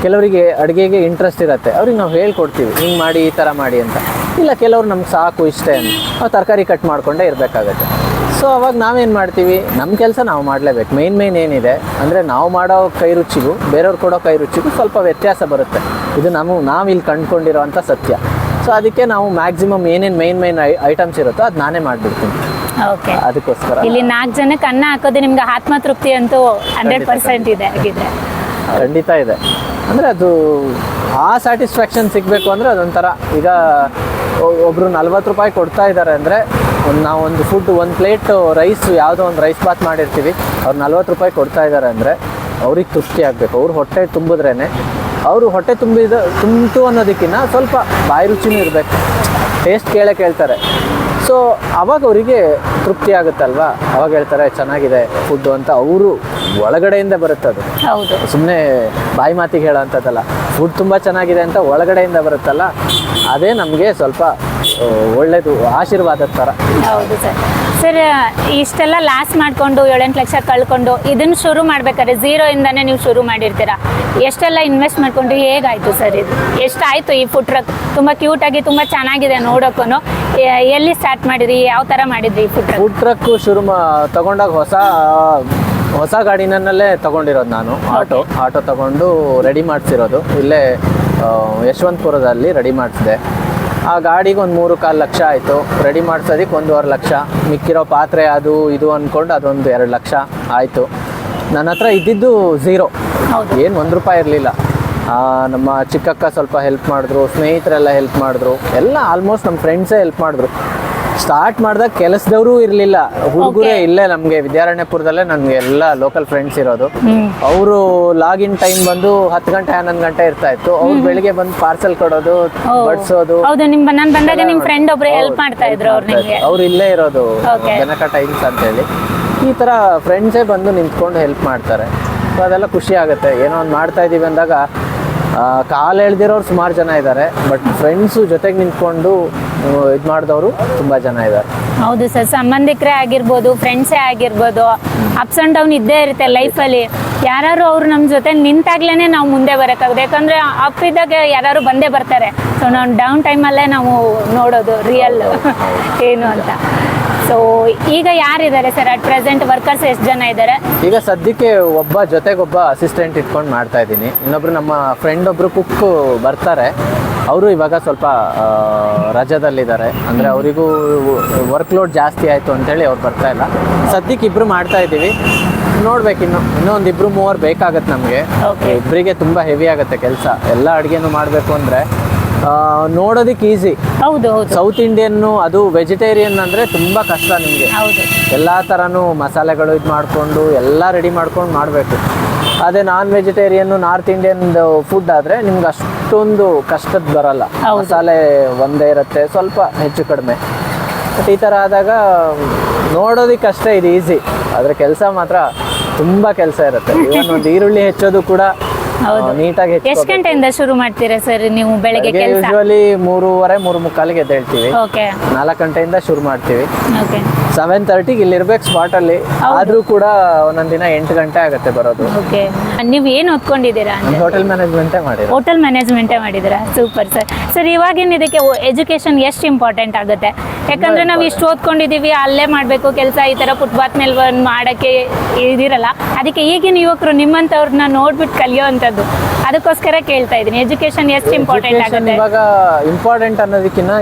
Speaker 1: ಕೆಲವರಿಗೆ ಅಡುಗೆಗೆ ಇಂಟ್ರೆಸ್ಟ್ ಇರುತ್ತೆ. ಅವ್ರಿಗೆ ನಾವು ಹೇಳ್ಕೊಡ್ತೀವಿ ಹಿಂಗೆ ಮಾಡಿ ಈ ಥರ ಮಾಡಿ ಅಂತ. ಇಲ್ಲ ಕೆಲವ್ರು ನಮ್ಗೆ ಸಾಕು ಇಷ್ಟೇ ಅಂತ. ನಾವು ತರಕಾರಿ ಕಟ್ ಮಾಡಿಕೊಂಡೇ ಇರಬೇಕಾಗತ್ತೆ. ಸೊ ಅವಾಗ ನಾವೇನು ಮಾಡ್ತೀವಿ? ನಮ್ಮ ಕೆಲಸ ನಾವು ಮಾಡಲೇಬೇಕು. ಮೇನ್ ಮೇನ್ ಏನಿದೆ? ಅಂದರೆ ನಾವು ಮಾಡೋ ಕೈ ರುಚಿಗೂ ಬೇರೆಯವ್ರು ಕೊಡೋ ಕೈ ರುಚಿಗೂ ಸ್ವಲ್ಪ ವ್ಯತ್ಯಾಸ ಬರುತ್ತೆ. ಇದು ನಮ್ಮ ನಾವು ಇಲ್ಲಿ ಕಂಡುಕೊಂಡಿರೋವಂಥ ಸತ್ಯ. ಸೊ ಅದಕ್ಕೆ ನಾವು ಮ್ಯಾಕ್ಸಿಮಮ್ ಏನೇನು ಮೇನ್ ಮೇನ್ ಐ ಐಟಮ್ಸ್ ಇರುತ್ತೋ ಅದು ನಾನೇ ಮಾಡಿಬಿಡ್ತೀನಿ.
Speaker 2: ಓಕೆ
Speaker 1: ಅದಕ್ಕೋಸ್ಕರ.
Speaker 2: ಇಲ್ಲಿ ನಾಲ್ಕು ಜನಕ್ಕೆ ಅನ್ನ ಹಾಕೋದು ನಿಮ್ಗೆ ಆತ್ಮತೃಪ್ತಿ ಅಂತೂ ಹಂಡ್ರೆಡ್ ಪರ್ಸೆಂಟ್ ಇದೆ ಹಾಗಿದ್ರೆ.
Speaker 1: ಖಂಡಿತ ಇದೆ. ಅಂದರೆ ಅದು ಆ ಸ್ಯಾಟಿಸ್ಫ್ಯಾಕ್ಷನ್ ಸಿಗಬೇಕು ಅಂದರೆ ಅದೊಂಥರ. ಈಗ ಒಬ್ಬರು ನಲ್ವತ್ತು ರೂಪಾಯಿ ಕೊಡ್ತಾ ಇದ್ದಾರೆ ಅಂದರೆ ಒಂದು ನಾವು ಒಂದು ಫುಡ್ ಒಂದು ಪ್ಲೇಟ್ ರೈಸ್ ಯಾವುದೋ ಒಂದು ರೈಸ್ ಬಾತ್ ಮಾಡಿರ್ತೀವಿ. ಅವ್ರು ನಲ್ವತ್ತು ರೂಪಾಯಿ ಕೊಡ್ತಾ ಇದ್ದಾರೆ ಅಂದರೆ ಅವ್ರಿಗೆ ತೃಪ್ತಿ ಆಗಬೇಕು. ಅವ್ರು ಹೊಟ್ಟೆ ತುಂಬಿದ್ರೇ ಅವರು ಹೊಟ್ಟೆ ತುಂಬಿದ ತುಂಬಿತು ಅನ್ನೋದಕ್ಕಿಂತ ಸ್ವಲ್ಪ ಬಾಯಿ ರುಚಿನೂ ಇರಬೇಕು. ಟೇಸ್ಟ್ ಕೇಳೇ ಕೇಳ್ತಾರೆ. ಸೊ ಅವಾಗ ಅವರಿಗೆ ತೃಪ್ತಿ ಆಗುತ್ತಲ್ವಾ? ಅವಾಗ ಹೇಳ್ತಾರೆ ಚೆನ್ನಾಗಿದೆ ಫುಡ್ ಅಂತ. ಅವರು ಒಳಗಡೆಯಿಂದ ಬರುತ್ತೆ ಅದು.
Speaker 2: ಹೌದು.
Speaker 1: ಸುಮ್ಮನೆ ಬಾಯಿ ಮಾತಿಗೆ ಹೇಳೋಂಥದ್ದಲ್ಲ. ಫುಡ್ ತುಂಬ ಚೆನ್ನಾಗಿದೆ ಅಂತ ಒಳಗಡೆಯಿಂದ ಬರುತ್ತಲ್ಲ ಅದೇ ನಮಗೆ ಸ್ವಲ್ಪ ಒಳ್ಳೆಯದು ಒಳ್ಳೇದು ಆಶೀರ್ವಾದದ ಥರ
Speaker 2: ಹೌದು ಸರ್. ಸರ್ ಇಷ್ಟೆಲ್ಲ ಲಾಸ್ ಮಾಡಿಕೊಂಡು ಏಳೆಂಟು ಲಕ್ಷ ಕಳ್ಕೊಂಡು ಇದನ್ನು ಶುರು ಮಾಡ್ಬೇಕಾದ್ರೆ ಝೀರೋ ಇಂದಾನೆ ನೀವು ಶುರು ಮಾಡಿರ್ತೀರಾ? ಎಷ್ಟೆಲ್ಲ ಇನ್ವೆಸ್ಟ್ ಮಾಡ್ಕೊಂಡು ಹೇಗಾಯ್ತು ಸರ್ ಇದು? ಎಷ್ಟಾಯ್ತು ಈ ಫುಡ್ ಟ್ರಕ್ ತುಂಬ ಕ್ಯೂಟಾಗಿ ತುಂಬ ಚೆನ್ನಾಗಿದೆ ನೋಡೋಕ್ಕೂ ಎಲ್ಲಿ ಸ್ಟಾರ್ಟ್ ಮಾಡಿದ್ರಿ? ಯಾವ ಥರ ಮಾಡಿದ್ರಿ ಈ ಫುಡ್ ಟ್ರಕ್
Speaker 1: ಫುಡ್ ಟ್ರಕ್ ಶುರು ಮಾ ತಗೊಂಡಾಗ ಹೊಸ ಹೊಸ ಗಾಡಿನಲ್ಲೇ ತಗೊಂಡಿರೋದು ನಾನು. ಆಟೋ ಆಟೋ ತಗೊಂಡು ರೆಡಿ ಮಾಡಿಸಿರೋದು. ಇಲ್ಲೇ ಯಶವಂತಪುರದಲ್ಲಿ ರೆಡಿ ಮಾಡಿಸಿದೆ. ಆ ಗಾಡಿಗೆ ಒಂದು ಮೂರು ಕಾಲು ಲಕ್ಷ ಆಯಿತು. ರೆಡಿ ಮಾಡ್ಸೋದಕ್ಕೆ ಒಂದೂವರೆ ಲಕ್ಷ. ಮಿಕ್ಕಿರೋ ಪಾತ್ರೆ ಅದು ಇದು ಅಂದ್ಕೊಂಡು ಅದೊಂದು ಎರಡು ಲಕ್ಷ ಆಯಿತು. ನನ್ನ ಹತ್ರ ಇದ್ದಿದ್ದು ಝೀರೋ. ಏನು ಒಂದು ರೂಪಾಯಿ ಇರಲಿಲ್ಲ. ನಮ್ಮ ಚಿಕ್ಕಕ್ಕ ಸ್ವಲ್ಪ ಹೆಲ್ಪ್ ಮಾಡಿದ್ರು ಸ್ನೇಹಿತರೆಲ್ಲ ಹೆಲ್ಪ್ ಮಾಡಿದ್ರು. ಎಲ್ಲ ಆಲ್ಮೋಸ್ಟ್ ನಮ್ಮ ಫ್ರೆಂಡ್ಸೇ ಹೆಲ್ಪ್ ಮಾಡಿದ್ರು. ಸ್ಟಾರ್ಟ್ ಮಾಡಿದಾಗ ಕೆಲಸದವರು ಇರಲಿಲ್ಲ. ಹುಡುಗರೇ ಇಲ್ಲೇ ನಮಗೆ ವಿದ್ಯಾರಣ್ಯಪುರದಲ್ಲೇ ನನಗೆ ಎಲ್ಲ ಲೋಕಲ್ ಫ್ರೆಂಡ್ಸ್ ಇರೋದು. ಅವರು ಲಾಗಿನ್ ಟೈಮ್ ಬಂದು ಹತ್ತು ಗಂಟೆ ಹನ್ನೊಂದು ಗಂಟೆ ಇರ್ತಾ ಇತ್ತು. ಅವ್ರು ಬೆಳಿಗ್ಗೆ ಬಂದು ಪಾರ್ಸೆಲ್ ಕೊಡೋದು. ಬಡಿಸೋದು
Speaker 2: ಹೌದು ನಿಮ್ಮ ನಾನು ಬಂದಾಗ ನಿಮ್ಮ ಫ್ರೆಂಡ್ ಒಬ್ರು ಹೆಲ್ಪ್ ಮಾಡ್ತಾ ಇದ್ರು ಅವ್ರು ನಿಮಗೆ.
Speaker 1: ಅವ್ರು ಇಲ್ಲೇ ಇರೋದು ಜನಕ ಟೈಮ್ಸ್ ಅಂತ ಹೇಳಿ ಈ ತರ ಫ್ರೆಂಡ್ಸೇ ಬಂದು ನಿಂತ್ಕೊಂಡು ಹೆಲ್ಪ್ ಮಾಡ್ತಾರೆ. ಸೊ ಅದೆಲ್ಲ ಖುಷಿ ಆಗುತ್ತೆ. ಏನೋ ಒಂದು ಮಾಡ್ತಾ ಇದೀವಿ ಅಂದಾಗ ಕಾಲು ಎಳ್ದಿರೋರು ಸುಮಾರು ಜನ ಇದ್ದಾರೆ ಬಟ್ ಫ್ರೆಂಡ್ಸು ಜೊತೆಗೆ ನಿಂತ್ಕೊಂಡು ಇದು ಮಾಡಿದವರು ತುಂಬ ಜನ ಇದ್ದಾರೆ
Speaker 2: ಹೌದು ಸರ್ ಸಂಬಂಧಿಕರೇ ಆಗಿರ್ಬೋದು ಫ್ರೆಂಡ್ಸೇ ಆಗಿರ್ಬೋದು ಅಪ್ಸ್ ಆ್ಯಂಡ್ ಡೌನ್ ಇದ್ದೇ ಇರುತ್ತೆ ಲೈಫಲ್ಲಿ ಯಾರು ಅವ್ರು ನಮ್ಮ ಜೊತೆ ನಿಂತಾಗ್ಲೇ ನಾವು ಮುಂದೆ ಬರೋಕ್ಕಾಗುತ್ತೆ ಯಾಕಂದರೆ ಅಪ್ ಇದ್ದಾಗ ಯಾರು ಬಂದೇ ಬರ್ತಾರೆ. ಸೊ ನಾವು ಡೌನ್ ಟೈಮಲ್ಲೇ ನಾವು ನೋಡೋದು ರಿಯಲ್ ಏನು ಅಂತ. ಸೊ ಈಗ ಯಾರಿದ್ದಾರೆ ಸರ್ ಅಟ್ ಪ್ರೆಸೆಂಟ್ ವರ್ಕರ್ಸ್ ಎಷ್ಟು ಜನ ಇದ್ದಾರೆ?
Speaker 1: ಈಗ ಸದ್ಯಕ್ಕೆ ಒಬ್ಬ ಜೊತೆಗೊಬ್ಬ ಅಸಿಸ್ಟೆಂಟ್ ಇಟ್ಕೊಂಡು ಮಾಡ್ತಾ ಇದ್ದೀನಿ. ಇನ್ನೊಬ್ರು ನಮ್ಮ ಫ್ರೆಂಡ್ ಒಬ್ರು ಕುಕ್ ಬರ್ತಾರೆ. ಅವರು ಇವಾಗ ಸ್ವಲ್ಪ ರಜದಲ್ಲಿದ್ದಾರೆ. ಅಂದರೆ ಅವರಿಗೂ ವರ್ಕ್ ಲೋಡ್ ಜಾಸ್ತಿ ಆಯಿತು ಅಂತೇಳಿ ಅವ್ರು ಬರ್ತಾ ಇಲ್ಲ. ಸದ್ಯಕ್ಕೆ ಇಬ್ಬರು ಮಾಡ್ತಾ ಇದ್ದೀವಿ. ನೋಡ್ಬೇಕು ಇನ್ನು. ಇನ್ನೊಂದು ಇಬ್ಬರು ಇಬ್ರು ಮೂವರು ಬೇಕಾಗತ್ತೆ ನಮಗೆ. ಇಬ್ಬರಿಗೆ ತುಂಬ ಹೆವಿ ಆಗುತ್ತೆ ಕೆಲಸ. ಎಲ್ಲ ಅಡುಗೆನೂ ಮಾಡಬೇಕು ಅಂದರೆ. ನೋಡೋದಕ್ಕೆ ಈಸಿ
Speaker 2: ಹೌದು ಹೌದು.
Speaker 1: ಸೌತ್ ಇಂಡಿಯನ್ ಅದು ವೆಜಿಟೇರಿಯನ್ ಅಂದ್ರೆ ತುಂಬಾ ಕಷ್ಟ ನಿಮಗೆ.
Speaker 2: ಹೌದು.
Speaker 1: ಎಲ್ಲ ಥರನೂ ಮಸಾಲೆಗಳು ಇದು ಮಾಡಿಕೊಂಡು ಎಲ್ಲ ರೆಡಿ ಮಾಡ್ಕೊಂಡು ಮಾಡಬೇಕು. ಅದೇ non vegetarian north Indian food ಆದ್ರೆ ನಿಮ್ಗೆ ಅಷ್ಟೊಂದು ಕಷ್ಟದ ಬರಲ್ಲ. ಮಸಾಲೆ ಒಂದೇ ಇರುತ್ತೆ ಸ್ವಲ್ಪ ಹೆಚ್ಚು ಕಡಿಮೆ. ಬಟ್ ಈ ಥರ ಆದಾಗ ನೋಡೋದಕ್ಕಷ್ಟೇ ಇದು ಈಸಿ ಆದರೆ ಕೆಲಸ ಮಾತ್ರ ತುಂಬ ಕೆಲಸ ಇರುತ್ತೆ. ಇವನ್ ಒಂದು ಈರುಳ್ಳಿ ಹೆಚ್ಚೋದು ಕೂಡ
Speaker 2: ಹೌದು.
Speaker 1: ನೀಟಾಗಿ
Speaker 2: ಎಷ್ಟು ಗಂಟೆಯಿಂದ ಶುರು ಮಾಡ್ತೀರಾ ಸರ್ ನೀವು ಬೆಳಗ್ಗೆ ಕೆಲಸ?
Speaker 1: ಯೂಶ್ವಲಿ ಮೂರುವರೆ ಮೂರು ಮುಕ್ಕಾಲಿಗೆ ಎದ್ದೇಳ್ತೀವಿ
Speaker 2: ಓಕೆ.
Speaker 1: ನಾಲ್ಕು ಗಂಟೆಯಿಂದ ಶುರು ಮಾಡ್ತೀವಿ.
Speaker 2: ಓಕೆ.
Speaker 1: ಸೆವೆನ್ ತರ್ಟಿಗೆ ಇಲ್ಲಿ ಇರ್ಬೇಕು ಸ್ಪಾಟಲ್ಲಿ ಆದ್ರೂ ಕೂಡ ಒಂದೊಂದ್ ದಿನ ಎಂಟು ಗಂಟೆ ಆಗುತ್ತೆ ಬರೋದು.
Speaker 2: ಓಕೆ. ನೀವು ಏನು ಓದ್ಕೊಂಡಿದ್ದೀರಾ
Speaker 1: ಹೋಟೆಲ್ ಮ್ಯಾನೇಜ್ಮೆಂಟೇ ಮಾಡಿದ್ರೆ
Speaker 2: ಹೋಟೆಲ್ ಮ್ಯಾನೇಜ್ಮೆಂಟೇ ಮಾಡಿದ್ದೀರಾ? ಸೂಪರ್ ಸರ್ ಸರ್ ಇವಾಗಿನ ಇದಕ್ಕೆ ಎಜುಕೇಶನ್ ಎಷ್ಟು ಇಂಪಾರ್ಟೆಂಟ್ ಆಗುತ್ತೆ? ಯಾಕಂದ್ರೆ ನಾವು ಇಷ್ಟು ಓದ್ಕೊಂಡಿದ್ದೀವಿ ಅಲ್ಲೇ ಮಾಡಬೇಕು ಕೆಲಸ ಈ ತರ ಫುಟ್ಪಾತ್ ಮೇಲೆ ಮಾಡಕ್ಕೆ ಇದಿರಲ್ಲ. ಅದಕ್ಕೆ ಈಗಿನ ಯುವಕರು ನಿಮ್ಮಂಥವ್ರನ್ನ ನೋಡ್ಬಿಟ್ಟು ಕಲಿಯೋವಂಥದ್ದು ಅದಕ್ಕೋಸ್ಕರ ಕೇಳ್ತಾ ಇದ್ದೀನಿ. ಎಜುಕೇಶನ್ ಎಷ್ಟು ಇಂಪಾರ್ಟೆಂಟ್ ಆಗುತ್ತೆ.
Speaker 1: ಇವಾಗ ಇಂಪಾರ್ಟೆಂಟ್ ಅನ್ನೋದಕ್ಕಿಂತ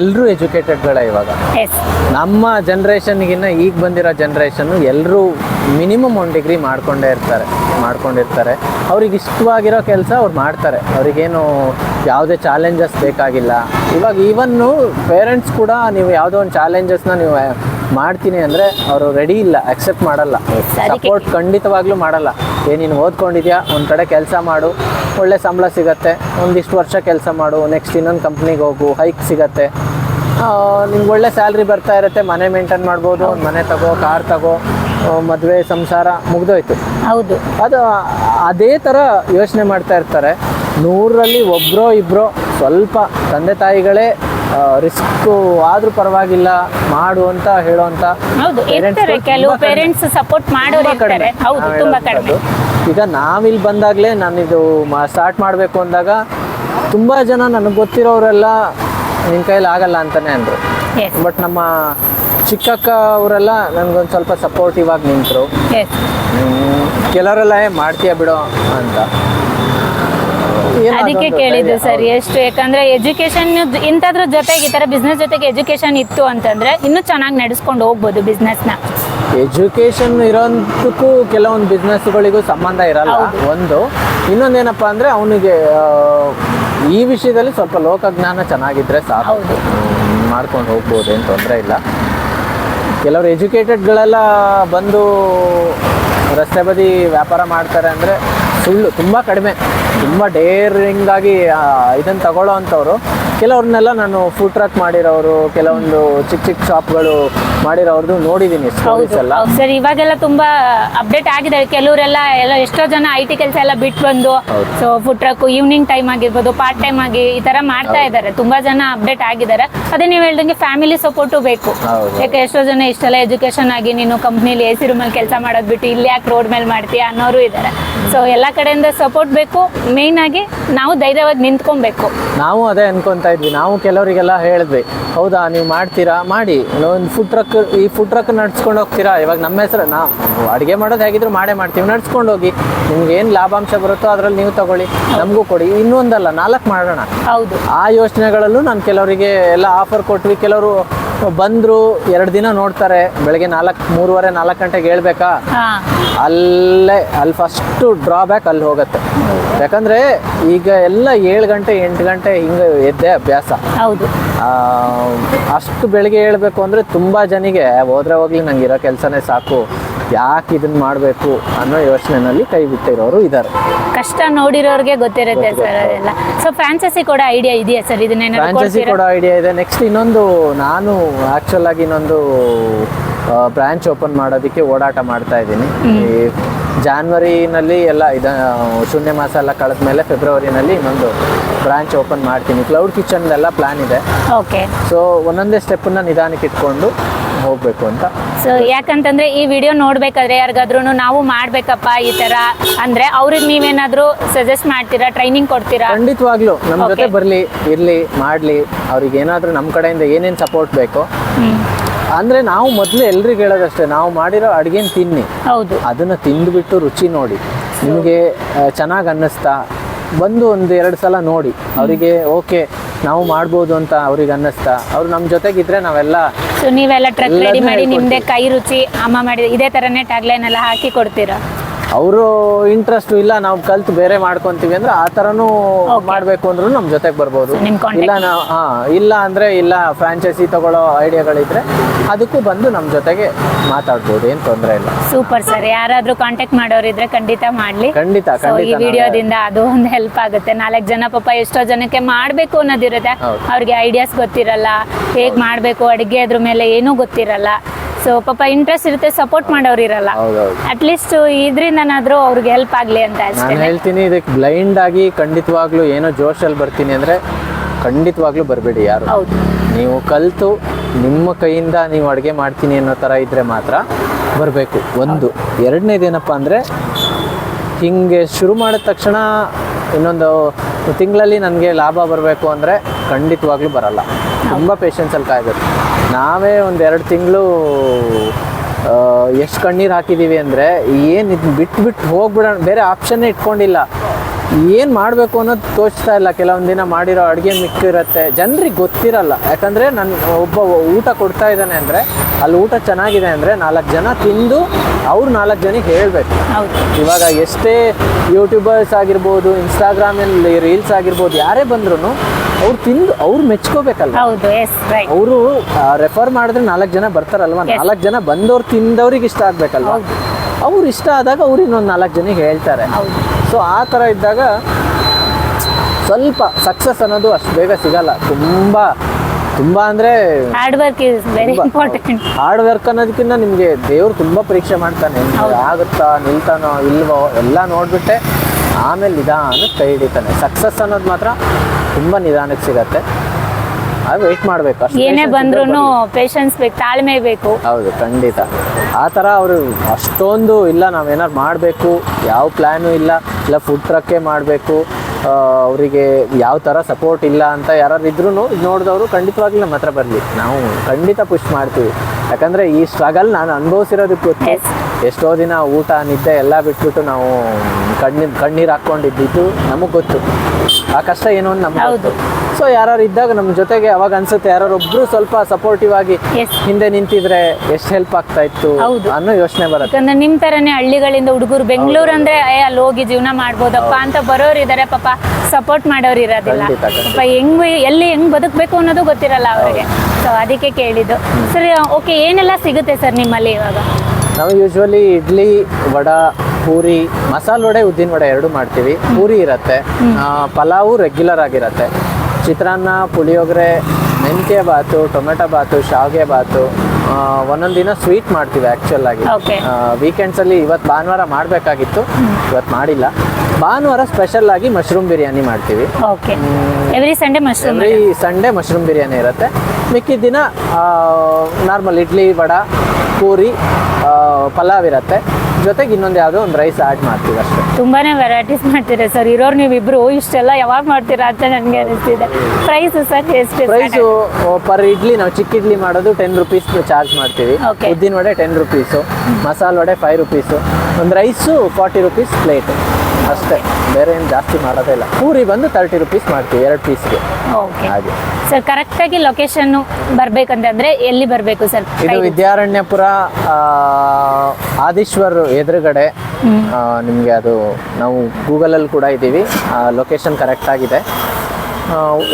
Speaker 1: ಎಲ್ಲರೂ ಎಜುಕೇಟೆಡ್ಗಳೇ ಇವಾಗ.
Speaker 2: ಎಸ್
Speaker 1: ನಮ್ಮ ಜನ್ರೇಷನ್ಗಿನ್ನ ಈಗ ಬಂದಿರೋ ಜನ್ರೇಷನ್ ಎಲ್ಲರೂ ಮಿನಿಮಮ್ ಒಂದು ಡಿಗ್ರಿ ಮಾಡ್ಕೊಂಡೇ ಇರ್ತಾರೆ ಮಾಡ್ಕೊಂಡಿರ್ತಾರೆ. ಅವ್ರಿಗೆ ಇಷ್ಟವಾಗಿರೋ ಕೆಲಸ ಅವ್ರು ಮಾಡ್ತಾರೆ. ಅವ್ರಿಗೇನು ಯಾವುದೇ ಚಾಲೆಂಜಸ್ ಬೇಕಾಗಿಲ್ಲ. ಇವಾಗ ಈವನ್ನು ಪೇರೆಂಟ್ಸ್ ಕೂಡ ನೀವು ಯಾವುದೋ ಒಂದು ಚಾಲೆಂಜಸ್ನ ನೀವು ಮಾಡ್ತೀನಿ ಅಂದರೆ ಅವರು ರೆಡಿ ಇಲ್ಲ ಅಕ್ಸೆಪ್ಟ್ ಮಾಡಲ್ಲ. ಸಪೋರ್ಟ್ ಖಂಡಿತವಾಗ್ಲೂ ಮಾಡಲ್ಲ. ಏ ನೀನು ಓದ್ಕೊಂಡಿದ್ಯಾ? ಒಂದು ಕಡೆ ಕೆಲಸ ಮಾಡು. ಒಳ್ಳೆ ಸಂಬಳ ಸಿಗತ್ತೆ. ಒಂದಿಷ್ಟು ವರ್ಷ ಕೆಲಸ ಮಾಡು. ನೆಕ್ಸ್ಟ್ ಇನ್ನೊಂದು ಕಂಪ್ನಿಗೆ ಹೋಗು. ಹೈಕ್ ಸಿಗತ್ತೆ. ನಿಮ್ಗೆ ಒಳ್ಳೆ ಸ್ಯಾಲ್ರಿ ಬರ್ತಾ ಇರುತ್ತೆ. ಮನೆ ಮೇಂಟೈನ್ ಮಾಡ್ಬೋದು. ಒಂದು ಮನೆ ತಗೋ ಕಾರ್ ತಗೋ ಮದುವೆ ಸಂಸಾರ ಮುಗ್ದೋಯ್ತು.
Speaker 2: ಹೌದು.
Speaker 1: ಅದು ಅದೇ ಥರ ಯೋಚನೆ ಮಾಡ್ತಾ ಇರ್ತಾರೆ. ನೂರರಲ್ಲಿ ಒಬ್ಬರೋ ಇಬ್ಬರೋ ಸ್ವಲ್ಪ ತಂದೆ ತಾಯಿಗಳೇ ರಿಸ್ಕು ಆದರೂ ಪರವಾಗಿಲ್ಲ ಮಾಡು ಅಂತ ಹೇಳುವಂತ
Speaker 2: ಹೌದು ಇರ್ತಾರೆ ಕೆಲವು ಪೇರೆಂಟ್ಸ್ ಸಪೋರ್ಟ್ ಮಾಡೋರು ಇರ್ತಾರೆ. ಹೌದು ತುಂಬಾ. ಕಡಿಮೆ.
Speaker 1: ಈಗ ನಾವಿಲ್ಲಿ ಬಂದಾಗಲೇ ನಾನಿದು ಸ್ಟಾರ್ಟ್ ಮಾಡಬೇಕು ಅಂದಾಗ ತುಂಬ ಜನ ನನಗೆ ಗೊತ್ತಿರೋರೆಲ್ಲ ನಿನ್ನ ಕೈಯಲ್ಲಿ ಆಗಲ್ಲ ಅಂತಾನೆ ಅಂದರು. ಬಟ್ ನಮ್ಮ ಚಿಕ್ಕಕ್ಕ ಅವರೆಲ್ಲ ನನಗೊಂದು ಸ್ವಲ್ಪ ಸಪೋರ್ಟಿವ್ ಆಗಿ ನಿಂತರು. ಕೆಲವರೆಲ್ಲ ಮಾಡ್ತೀಯ ಬಿಡೋ ಅಂತ.
Speaker 2: ಅದಕ್ಕೆ ಕೇಳಿದ್ದು ಸರ್ ಎಷ್ಟು? ಯಾಕಂದ್ರೆ ಎಜುಕೇಶನ್ ಇಂಥದ್ರ ಜೊತೆಗೆ ಈ ತರ ಬಿಸ್ನೆಸ್ ಜೊತೆಗೆ ಎಜುಕೇಶನ್ ಇತ್ತು ಅಂತಂದ್ರೆ ಇನ್ನೂ ಚೆನ್ನಾಗಿ ನಡೆಸ್ಕೊಂಡು ಹೋಗ್ಬೋದು ಬಿಸ್ನೆಸ್ನ
Speaker 1: ಎಜುಕೇಶನ್ ಇರೋದಕ್ಕೂ ಕೆಲವೊಂದು ಬಿಸ್ನೆಸ್ಗಳಿಗೂ ಸಂಬಂಧ ಇರಲ್ಲ. ಒಂದು. ಇನ್ನೊಂದೇನಪ್ಪ ಅಂದ್ರೆ ಅವನಿಗೆ ಈ ವಿಷಯದಲ್ಲಿ ಸ್ವಲ್ಪ ಲೋಕಜ್ಞಾನ ಚೆನ್ನಾಗಿದ್ರೆ ಸಾಕು.
Speaker 2: ಹೌದು.
Speaker 1: ಮಾಡ್ಕೊಂಡು ಹೋಗ್ಬೋದು ಏನು ತೊಂದರೆ ಇಲ್ಲ. ಕೆಲವರು ಎಜುಕೇಟೆಡ್ಗಳೆಲ್ಲ ಬಂದು ರಸ್ತೆ ಬದಿ ವ್ಯಾಪಾರ ಮಾಡ್ತಾರೆ ಅಂದರೆ ಸುಳ್ಳು ತುಂಬ ಕಡಿಮೆ. ತುಂಬ ಡೇರಿಂಗ್ ಆಗಿ ಇದನ್ನು ತಗೊಳ್ಳೋ ಅಂಥವ್ರು ಕೆಲವ್ರನ್ನೆಲ್ಲ ನಾನು ಫುಡ್ ಟ್ರಕ್ ಮಾಡಿರೋರು ಕೆಲವೊಂದು ಚಿಕ್ಕ ಚಿಕ್ಕ ಶಾಪ್ಗಳು ಮಾಡಿರೋರ್ದು ನೋಡಿದ್ದೀನಿ ಸ್ಟೋರೀಸ್ ಎಲ್ಲ.
Speaker 2: ಸರ್. ಇವಾಗೆಲ್ಲ ತುಂಬಾ ಅಪ್ಡೇಟ್ ಆಗಿದೆ. ಕೆಲವರೆಲ್ಲ ಎಲ್ಲ ಎಷ್ಟೋ ಜನ ಐ ಟಿ ಕೆಲಸ ಎಲ್ಲ ಬಿಟ್ಟು ಬಂದು. So food truck evening time ಆಗಿರ್ಬೋದು ಪಾರ್ಟ್ ಟೈಮ್ ಆಗಿ ಈ ತರ ಮಾಡ್ತಾ ಇದ್ದಾರೆ. ತುಂಬಾ ಜನ ಅಪ್ಡೇಟ್ ಆಗಿದ್ದಾರೆ. ಅದೇ ನೀವು ಹೇಳ್ದಂಗೆ ಫ್ಯಾಮಿಲಿ ಸಪೋರ್ಟು ಬೇಕು. ಯಾಕೆ ಎಷ್ಟೋ ಜನ ಇಷ್ಟೆಲ್ಲ ಎಜುಕೇಶನ್ ಆಗಿ ನೀನು ಕಂಪ್ನಿಲಿ ಎ ಸಿ ರೂಮಲ್ಲಿ ಕೆಲಸ ಮಾಡೋದು ಬಿಟ್ಟು ಇಲ್ಲಿ ಯಾಕೆ ರೋಡ್ ಮೇಲೆ ಮಾಡ್ತೀಯ ಅನ್ನೋರು ಇದ್ದಾರೆ. ಸೊ ಎಲ್ಲ ಕಡೆಯಿಂದ ಸಪೋರ್ಟ್ ಬೇಕು. ಮೇನ್ ಆಗಿ ನಾವು ಧೈರ್ಯವಾಗಿ ನಿಂತ್ಕೊಬೇಕು.
Speaker 1: ನಾವು ಅದೇ ಅನ್ಕೊಂತಾ ಇದ್ವಿ. ನಾವು ಕೆಲವರಿಗೆಲ್ಲ ಹೇಳಿದ್ವಿ. ಹೌದಾ ನೀವು ಮಾಡ್ತೀರಾ? ಮಾಡಿ. ಒಂದು ಫುಡ್ ಟ್ರಕ್ ಈ ಫುಡ್ ಟ್ರಕ್ ನಡ್ಸ್ಕೊಂಡು ಹೋಗ್ತೀರಾ? ಇವಾಗ ನಮ್ಮ ಹೆಸರು ನಾವು ಅಡುಗೆ ಮಾಡೋದು ಹೇಗಿದ್ರು ಮಾಡೇ ಮಾಡ್ತೀವಿ. ನಡ್ಸ್ಕೊಂಡು ಹೋಗಿ. ನಿಮ್ಗೆ ಏನು ಲಾಭಾಂಶ ಬರುತ್ತೋ ಅದರಲ್ಲಿ ನೀವು ತಗೊಳ್ಳಿ. ನಮಗೂ ಕೊಡಿ. ಇನ್ನೊಂದಲ್ಲ ನಾಲ್ಕು ಮಾಡೋಣ.
Speaker 2: ಹೌದು.
Speaker 1: ಆ ಯೋಚನೆಗಳಲ್ಲೂ ನಾನು ಕೆಲವರಿಗೆ ಎಲ್ಲ ಆಫರ್ ಕೊಟ್ವಿ. ಕೆಲವರು ಬಂದರು ಎರಡು ದಿನ ನೋಡ್ತಾರೆ. ಬೆಳಗ್ಗೆ ನಾಲ್ಕು ಮೂರುವರೆ ನಾಲ್ಕು ಗಂಟೆಗೆ ಹೇಳ್ಬೇಕಾ? ಅಲ್ಲೇ ಅಲ್ಲಿ ಫಸ್ಟು ಡ್ರಾಬ್ಯಾಕ್ ಅಲ್ಲಿ ಹೋಗುತ್ತೆ. ಯಾಕಂದ್ರೆ ಈಗ ಎಲ್ಲ ಏಳು ಗಂಟೆ ಎಂಟು ಗಂಟೆ ಹಿಂಗೆ ಎದ್ದೆ ಅಭ್ಯಾಸ.
Speaker 2: ಹೌದು.
Speaker 1: ಅಷ್ಟು ಬೆಳಿಗ್ಗೆ ಹೇಳ್ಬೇಕು ಅಂದರೆ ತುಂಬ ಜನಿಗೆ ಹೋದ್ರೆ ಹೋಗ್ಲಿ ನಂಗೆ ಇರೋ ಕೆಲಸನೇ ಸಾಕು. ಯಾಕೆ ಇದನ್ನ ಮಾಡಬೇಕು ಅನ್ನೋ ಯೋಚನೆನಲ್ಲಿ ಕೈ ಬಿಟ್ಟಿರೋರು ಇದ್ದಾರೆ
Speaker 2: ಕಷ್ಟ ನೋಡಿರೋರಿಗೆ ಗೊತ್ತಿರುತ್ತೆ ಸರ್ ಅದೆಲ್ಲ. ಸೊ ಫ್ರಾಂಚೈಸಿ ಕೂಡ ಐಡಿಯಾ ಇದೆಯಾ ಸರ್? ಇದನ್ನೇನಾದ್ರು
Speaker 1: ಫ್ರಾಂಚೈಸಿ ಕೂಡ ಐಡಿಯಾ ಇದೆ. ನೆಕ್ಸ್ಟ್ ಇನ್ನೊಂದು ನಾನು ಆ್ಯಕ್ಚುಲ್ ಆಗಿ ಇನ್ನೊಂದು ಬ್ರಾಂಚ್ ಓಪನ್ ಮಾಡೋದಕ್ಕೆ ಓಡಾಟ ಮಾಡ್ತಾ ಇದ್ದೀನಿ. ಜಾನ್ವರಿನಲ್ಲಿ ಎಲ್ಲ ಇದ ಶೂನ್ಯ ಮಾಸ ಎಲ್ಲ ಕಳೆದ ಮೇಲೆ ಫೆಬ್ರವರಿನಲ್ಲಿ ಇನ್ನೊಂದು ಬ್ರಾಂಚ್ ಓಪನ್ ಮಾಡ್ತೀನಿ. ಕ್ಲೌಡ್ ಕಿಚನ್ದೆಲ್ಲ ಪ್ಲಾನ್ ಇದೆ.
Speaker 2: ಓಕೆ.
Speaker 1: ಸೊ ಒಂದೊಂದೇ ಸ್ಟೆಪ್ಪನ್ನ ನಿಧಾನಕ್ಕೆ ಇಟ್ಕೊಂಡು ಹೋಗಬೇಕು ಅಂತ.
Speaker 2: ಸೊ ಯಾಕಂತಂದ್ರೆ ಈ ವಿಡಿಯೋ ನೋಡ್ಬೇಕಾದ್ರೆ ಯಾರಿಗಾದ್ರೂ ನಾವು ಮಾಡ್ಬೇಕಪ್ಪ ಈ ತರ ಅಂದ್ರೆ ಅವ್ರಿಗೆ ನೀವೇನಾದ್ರೂ ಸಜೆಸ್ಟ್ ಮಾಡ್ತೀರಾ ಟ್ರೈನಿಂಗ್ ಕೊಡ್ತೀರಾ?
Speaker 1: ಖಂಡಿತವಾಗ್ಲೂ ನಮ್ಮ ಜೊತೆ. ಬರಲಿ ಇರಲಿ ಮಾಡಲಿ. ಅವ್ರಿಗೆ ಏನಾದರೂ ನಮ್ಮ ಕಡೆಯಿಂದ ಏನೇನು ಸಪೋರ್ಟ್ ಬೇಕೋ. ಅಂದರೆ ನಾವು ಮೊದಲು ಎಲ್ರಿಗೂ ಹೇಳೋದಷ್ಟೇ ನಾವು ಮಾಡಿರೋ ಅಡುಗೆನ ತಿನ್ನಿ.
Speaker 2: ಹೌದು.
Speaker 1: ಅದನ್ನ ತಿಂದ್ಬಿಟ್ಟು ರುಚಿ ನೋಡಿ. ನಿಮಗೆ ಚೆನ್ನಾಗಿ ಅನ್ನಿಸ್ತಾ ಬಂದು ಒಂದು ಎರಡು ಸಲ ನೋಡಿ. ಅವರಿಗೆ ಓಕೆ ನಾವು ಮಾಡ್ಬೋದು ಅಂತ ಅವ್ರಿಗೆ ಅನ್ನಿಸ್ತಾ. ಅವ್ರು ನಮ್ಮ ಜೊತೆಗಿದ್ರೆ ನಾವೆಲ್ಲ
Speaker 2: ಸೊ ನೀವೆಲ್ಲ ಟ್ರಕ್ ರೆಡಿ ಮಾಡಿ ನಿಮ್ದೇ ಕೈ ರುಚಿ ಅಮ್ಮ ಮಾಡಿದ ಇದೇ ತರನೇ ಟ್ಯಾಗ್ಲೈನ್ ಎಲ್ಲ ಹಾಕಿ ಕೊಡ್ತೀರಾ?
Speaker 1: ಅವರು ಇಂಟ್ರೆಸ್ಟ್ ಇಲ್ಲ ನಾವು ಕಲ್ತು ಬೇರೆ ಮಾಡ್ಕೊಂತೀವಿ ಅಂದ್ರೆ ಆ ತರನು ಮಾಡ್ಬೇಕು ಅಂದ್ರೂ ನಮ್ ಜೊತೆಗೆ ಬರ್ಬೋದು. ಇಲ್ಲ ನಾವು ಹಾಂ ಇಲ್ಲ ಅಂದ್ರೆ ಇಲ್ಲ ಫ್ರಾಂಚೈಸಿ ತಗೊಳ್ಳೋ ಐಡಿಯಾಗಳಿದ್ರೆ ಅದಕ್ಕೂ ಬಂದು ನಮ್ ಜೊತೆಗೆ ಮಾತಾಡ್ಬೋದು ಏನ್ ತೊಂದರೆ ಇಲ್ಲ.
Speaker 2: ಸೂಪರ್ ಸರ್ ಯಾರಾದ್ರೂ ಕಾಂಟ್ಯಾಕ್ಟ್ ಮಾಡೋರಿದ್ರೆ ಖಂಡಿತ ಮಾಡ್ಲಿ.
Speaker 1: ಖಂಡಿತ
Speaker 2: ಈ ವಿಡಿಯೋದಿಂದ ಅದು ಒಂದು ಹೆಲ್ಪ್ ಆಗುತ್ತೆ. ನಾಲ್ಕು ಜನ ಪಾಪ ಎಷ್ಟೋ ಜನಕ್ಕೆ ಮಾಡ್ಬೇಕು ಅನ್ನೋದಿರುತ್ತೆ. ಅವ್ರಿಗೆ ಐಡಿಯಾಸ್ ಗೊತ್ತಿರಲ್ಲ ಹೇಗ್ ಮಾಡ್ಬೇಕು ಅಡಿಗೆ ಅದ್ರ ಮೇಲೆ ಏನೂ ಗೊತ್ತಿರಲ್ಲ. ಸೊ ಪಾಪ ಇಂಟ್ರೆಸ್ಟ್ ಇರುತ್ತೆ ಸಪೋರ್ಟ್ ಮಾಡೋರು ಇರಲ್ಲ.
Speaker 1: ಅಟ್
Speaker 2: ಲೀಸ್ಟ್ ಇದ್ರಿಂದನಾದ್ರೂ ಅವ್ರಿಗೆ ಹೆಲ್ಪ್ ಆಗ್ಲಿ ಅಂತ ಅಷ್ಟೇ.
Speaker 1: ನಾನು ಹೇಳ್ತೀನಿ ಇದಕ್ಕೆ ಬ್ಲೈಂಡ್ ಆಗಿ ಖಂಡಿತವಾಗ್ಲೂ ಏನೋ ಜೋಶಲ್ಲಿ ಬರ್ತೀನಿ ಅಂದ್ರೆ ಖಂಡಿತವಾಗ್ಲೂ ಬರಬೇಡಿ ಯಾರು.
Speaker 2: ಹೌದು.
Speaker 1: ನೀವು ಕಲಿತು ನಿಮ್ಮ ಕೈಯಿಂದ ನೀವು ಅಡುಗೆ ಮಾಡ್ತೀನಿ ಅನ್ನೋ ಥರ ಇದ್ದರೆ ಮಾತ್ರ ಬರಬೇಕು. ಒಂದು. ಎರಡನೇದೇನಪ್ಪ ಅಂದರೆ ಹಿಂಗೆ ಶುರು ಮಾಡಿದ ತಕ್ಷಣ ಇನ್ನೊಂದು ತಿಂಗಳಲ್ಲಿ ನನಗೆ ಲಾಭ ಬರಬೇಕು ಅಂದರೆ ಖಂಡಿತವಾಗ್ಲೂ ಬರಲ್ಲ. ತುಂಬ ಪೇಷನ್ಸಲ್ಲಿ ಕಾಯ್ಬೇಕು ನಾವೇ ಒಂದು ಎರಡು ತಿಂಗಳು ಎಷ್ಟು ಕಣ್ಣೀರು ಹಾಕಿದ್ದೀವಿ ಅಂದರೆ ಏನು ಇದು ಬಿಟ್ಟು ಬಿಟ್ಟು ಹೋಗ್ಬಿಡೋಣ ಬೇರೆ ಆಪ್ಷನ್ನೇ ಇಟ್ಕೊಂಡಿಲ್ಲ. ಏನು ಮಾಡಬೇಕು ಅನ್ನೋದು ತೋಚ್ತಾ ಇಲ್ಲ. ಕೆಲವೊಂದು ದಿನ ಮಾಡಿರೋ ಅಡುಗೆ ಮಿಕ್ಕಿರುತ್ತೆ. ಜನರಿಗೆ ಗೊತ್ತಿರಲ್ಲ. ಯಾಕಂದರೆ ನನ್ನ ಒಬ್ಬ ಊಟ ಕೊಡ್ತಾ ಇದ್ದಾನೆ ಅಂದರೆ ಅಲ್ಲಿ ಊಟ ಚೆನ್ನಾಗಿದೆ ಅಂದರೆ ನಾಲ್ಕು ಜನ ತಿಂದು ಅವ್ರು ನಾಲ್ಕು ಜನಕ್ಕೆ ಹೇಳಬೇಕು. ಇವಾಗ ಎಷ್ಟೇ ಯೂಟ್ಯೂಬರ್ಸ್ ಆಗಿರ್ಬೋದು ಇನ್ಸ್ಟಾಗ್ರಾಮಲ್ಲಿ ರೀಲ್ಸ್ ಆಗಿರ್ಬೋದು ಯಾರೇ ಬಂದ್ರು ಅವ್ರು ತಿಂದು ಅವ್ರು ಮೆಚ್ಕೋಬೇಕಲ್ಲ
Speaker 2: ಹೌದು ಎಸ್ ರೈಟ್
Speaker 1: ಅವರು ರೆಫರ್ ಮಾಡಿದ್ರೆ ನಾಲ್ಕು ಜನ ಬರ್ತಾರಲ್ವ? ನಾಲ್ಕು ಜನ ಬಂದವ್ರು ತಿಂದವ್ರಿಗೆ ಇಷ್ಟ ಆಗ್ಬೇಕಲ್ವ? ಅವ್ರು ಇಷ್ಟ ಆದಾಗ ಅವ್ರು ಇನ್ನೊಂದು ನಾಲ್ಕು ಜನಕ್ಕೆ ಹೇಳ್ತಾರೆ. ಸೊ ಆ ಥರ ಇದ್ದಾಗ ಸ್ವಲ್ಪ ಸಕ್ಸಸ್ ಅನ್ನೋದು ಅಷ್ಟು ಬೇಗ ಸಿಗಲ್ಲ. ತುಂಬ ತುಂಬ ಅಂದರೆ
Speaker 2: hard work is very important
Speaker 1: hard work ಅನ್ನೋದಕ್ಕಿಂತ ನಿಮಗೆ ದೇವ್ರು ತುಂಬ ಪರೀಕ್ಷೆ ಮಾಡ್ತಾನೆ. ಆಗುತ್ತಾ ನಿಲ್ತಾನೋ ಇಲ್ವೋ ಎಲ್ಲ ನೋಡ್ಬಿಟ್ಟೆ ಆಮೇಲೆ ನಿಧಾನ ಕೈ ಹಿಡಿತಾನೆ. ಸಕ್ಸಸ್ ಅನ್ನೋದು ಮಾತ್ರ ತುಂಬ ನಿಧಾನಕ್ಕೆ ಸಿಗತ್ತೆ. ಅದು ವೆಯ್ಟ್ ಮಾಡಬೇಕು. ಅಷ್ಟು
Speaker 2: ಏನೇ ಬಂದ್ರು ಪೇಷನ್ಸ್ ಬೇಕು ತಾಳ್ಮೆ ಬೇಕು.
Speaker 1: ಹೌದು ಖಂಡಿತ. ಆ ಥರ ಅವರು ಅಷ್ಟೊಂದು ಇಲ್ಲ ನಾವೇನಾರು ಮಾಡಬೇಕು ಯಾವ ಪ್ಲ್ಯಾನು ಇಲ್ಲ ಇಲ್ಲ ಫುಡ್ ಟ್ರಕ್ಕೇ ಮಾಡಬೇಕು ಅವರಿಗೆ ಯಾವ ಥರ ಸಪೋರ್ಟ್ ಇಲ್ಲ ಅಂತ ಯಾರು ಇದ್ರೂ ಇದು ನೋಡಿದವರು ಖಂಡಿತವಾಗ್ಲೂ ನಮ್ಮ ಹತ್ರ ಬರಲಿ. ನಾವು ಖಂಡಿತ ಪುಷ್ ಮಾಡ್ತೀವಿ. ಯಾಕಂದರೆ ಈ ಸ್ಟ್ರಗಲ್ ನಾನು ಅನುಭವಿಸಿರೋದಕ್ಕೆ ಗೊತ್ತು. ಎಷ್ಟೋ ದಿನ ಊಟ ನಿದ್ದೆ ಎಲ್ಲ ಬಿಟ್ಬಿಟ್ಟು ನಾವು ಕಣ್ಣೀರು ಕಣ್ಣೀರು ಹಾಕ್ಕೊಂಡಿದ್ದಿದ್ದು ನಮಗೆ ಗೊತ್ತು. ಆ ಕಷ್ಟ ಏನು ಅಂತ ನಮ್ಗೆ
Speaker 2: ಹೌದು.
Speaker 1: ಸೊ ಯಾರು ಇದ್ದಾಗ ನಮ್ಮ ಜೊತೆಗೆ ಅವಾಗ ಅನ್ಸುತ್ತೆ ಯಾರು ಒಬ್ರು ಸ್ವಲ್ಪ ಸಪೋರ್ಟಿವ್ ಆಗಿ
Speaker 2: Yes.
Speaker 1: ಹಿಂದೆ ನಿಂತಿದ್ರೆ ಎಷ್ಟು ಹೆಲ್ಪ್ ಆಗ್ತಾ ಇತ್ತು
Speaker 2: ಹೌದು.
Speaker 1: ಅನ್ನೋ ಯೋಚನೆ ಬರುತ್ತೆ.
Speaker 2: ಯಾಕಂದ್ರೆ ನಿಮ್ ತರನೇ ಹಳ್ಳಿಗಳಿಂದ ಹುಡುಗರು ಬೆಂಗಳೂರು ಅಂದ್ರೆ ಏ ಅಲ್ಲಿ ಹೋಗಿ ಜೀವನ ಮಾಡ್ಬೋದಪ್ಪ ಅಂತ ಬರೋರು ಇದಾರೆ ಪಾಪ ಸಪೋರ್ಟ್ ಮಾಡೋರು ಇರೋದಿಲ್ಲ.
Speaker 1: ಖಂಡಿತ, ಖಂಡಿತ.
Speaker 2: ಪಾಪ ಹೆಂಗ್ ಎಲ್ಲಿ ಹೆಂಗ್ ಬದುಕ್ಬೇಕು ಅನ್ನೋದು ಗೊತ್ತಿರಲ್ಲ ಅವರಿಗೆ. ಸೊ ಅದಕ್ಕೆ ಕೇಳಿದ್ದು. ಸರಿ ಓಕೆ ಏನೆಲ್ಲ ಸಿಗುತ್ತೆ ಸರ್ ನಿಮ್ಮಲ್ಲಿ ಇವಾಗ?
Speaker 1: ನಾವು ಯೂಶ್ವಲಿ ಇಡ್ಲಿ ವಡ ಪೂರಿ ಮಸಾಲ ವಡೆ ಉದ್ದಿನ ವಡೆ ಎರಡು ಮಾಡ್ತೀವಿ. ಪೂರಿ ಇರತ್ತೆ. ಪಲಾವು ರೆಗ್ಯುಲರ್ ಆಗಿರತ್ತೆ. ಚಿತ್ರಾನ್ನ ಪುಳಿಯೋಗರೆ ಮೆಂತ್ಯ ಬಾತು ಟೊಮೆಟೊ ಬಾತು ಶಾವಿಗೆ ಬಾತು ಒಂದೊಂದು ದಿನ ಸ್ವೀಟ್ ಮಾಡ್ತೀವಿ ಆ್ಯಕ್ಚುಲ್ ಆಗಿ.
Speaker 2: ವೀಕೆಂಡ್ಸ್
Speaker 1: ವೀಕೆಂಡ್ಸಲ್ಲಿ ಇವತ್ತು ಭಾನುವಾರ ಮಾಡಬೇಕಾಗಿತ್ತು. ಇವತ್ತು ಮಾಡಿಲ್ಲ. ಭಾನುವಾರ ಸ್ಪೆಷಲ್ ಆಗಿ ಮಶ್ರೂಮ್ ಬಿರಿಯಾನಿ ಮಾಡ್ತೀವಿ.
Speaker 2: Okay every Sunday mushroom
Speaker 1: every Sunday mushroom biryani ಇರುತ್ತೆ. ಮಿಕ್ಕಿದ ದಿನ ನಾರ್ಮಲ್ ಇಡ್ಲಿ ವಡ ಪೂರಿ ಪಲಾವ್ ಇರುತ್ತೆ. ಜೊತೆಗೆ ಇನ್ನೊಂದು ಯಾವುದೋ ಒಂದು ರೈಸ್ ಆ್ಯಡ್ ಮಾಡ್ತೀವಿ ಅಷ್ಟೇ.
Speaker 2: ತುಂಬಾನೇ ವೆರೈಟೀಸ್ ಮಾಡ್ತೀರಾ ಸರ್ ಇರೋರು ನೀವಿಬ್ರು ಇಷ್ಟೆಲ್ಲ ಯಾವಾಗ ಮಾಡ್ತೀರಾ ಅಂತ ನನಗೆ ಅನಿಸ್ತಿದೆ. ಪ್ರೈಸ್ ಸರ್ ಎಷ್ಟು
Speaker 1: ಪ್ರೈಸು ಪರ್ ಇಡ್ಲಿ ನಾವು ಚಿಕ್ಕ ಇಡ್ಲಿ ಮಾಡೋದು ಟೆನ್ ರುಪೀಸ್ ಚಾರ್ಜ್ ಮಾಡ್ತೀವಿ. ಉದ್ದಿನ vada ten rupees masala vada five rupees ಒಂದು ರೈಸು ಫಾರ್ಟಿ ರುಪೀಸ್ ಪ್ಲೇಟ್ ಅಷ್ಟೇ ಬೇರೆ ಏನು ಜಾಸ್ತಿ ಮಾಡೋದೇ ಇಲ್ಲ. ಪೂರಿ ಬಂದು ತರ್ಟಿ ರುಪೀಸ್ ಮಾಡ್ತೀವಿ ಎರಡು ಪೀಸ್ಗೆ
Speaker 2: ಓಕೆ
Speaker 1: ಹಾಗೆ.
Speaker 2: ಸರ್ ಕರೆಕ್ಟಾಗಿ ಲೊಕೇಶನ್ ಬರ್ಬೇಕಂತಂದ್ರೆ ಎಲ್ಲಿ ಬರಬೇಕು ಸರ್
Speaker 1: ಇದು ವಿದ್ಯಾರಣ್ಯಪುರ ಆದೀಶ್ವರ್ ಎದುರುಗಡೆ. ನಿಮಗೆ ಅದು ನಾವು ಗೂಗಲಲ್ಲಿ ಕೂಡ ಇದ್ದೀವಿ. ಲೊಕೇಶನ್ ಕರೆಕ್ಟ್ ಆಗಿದೆ.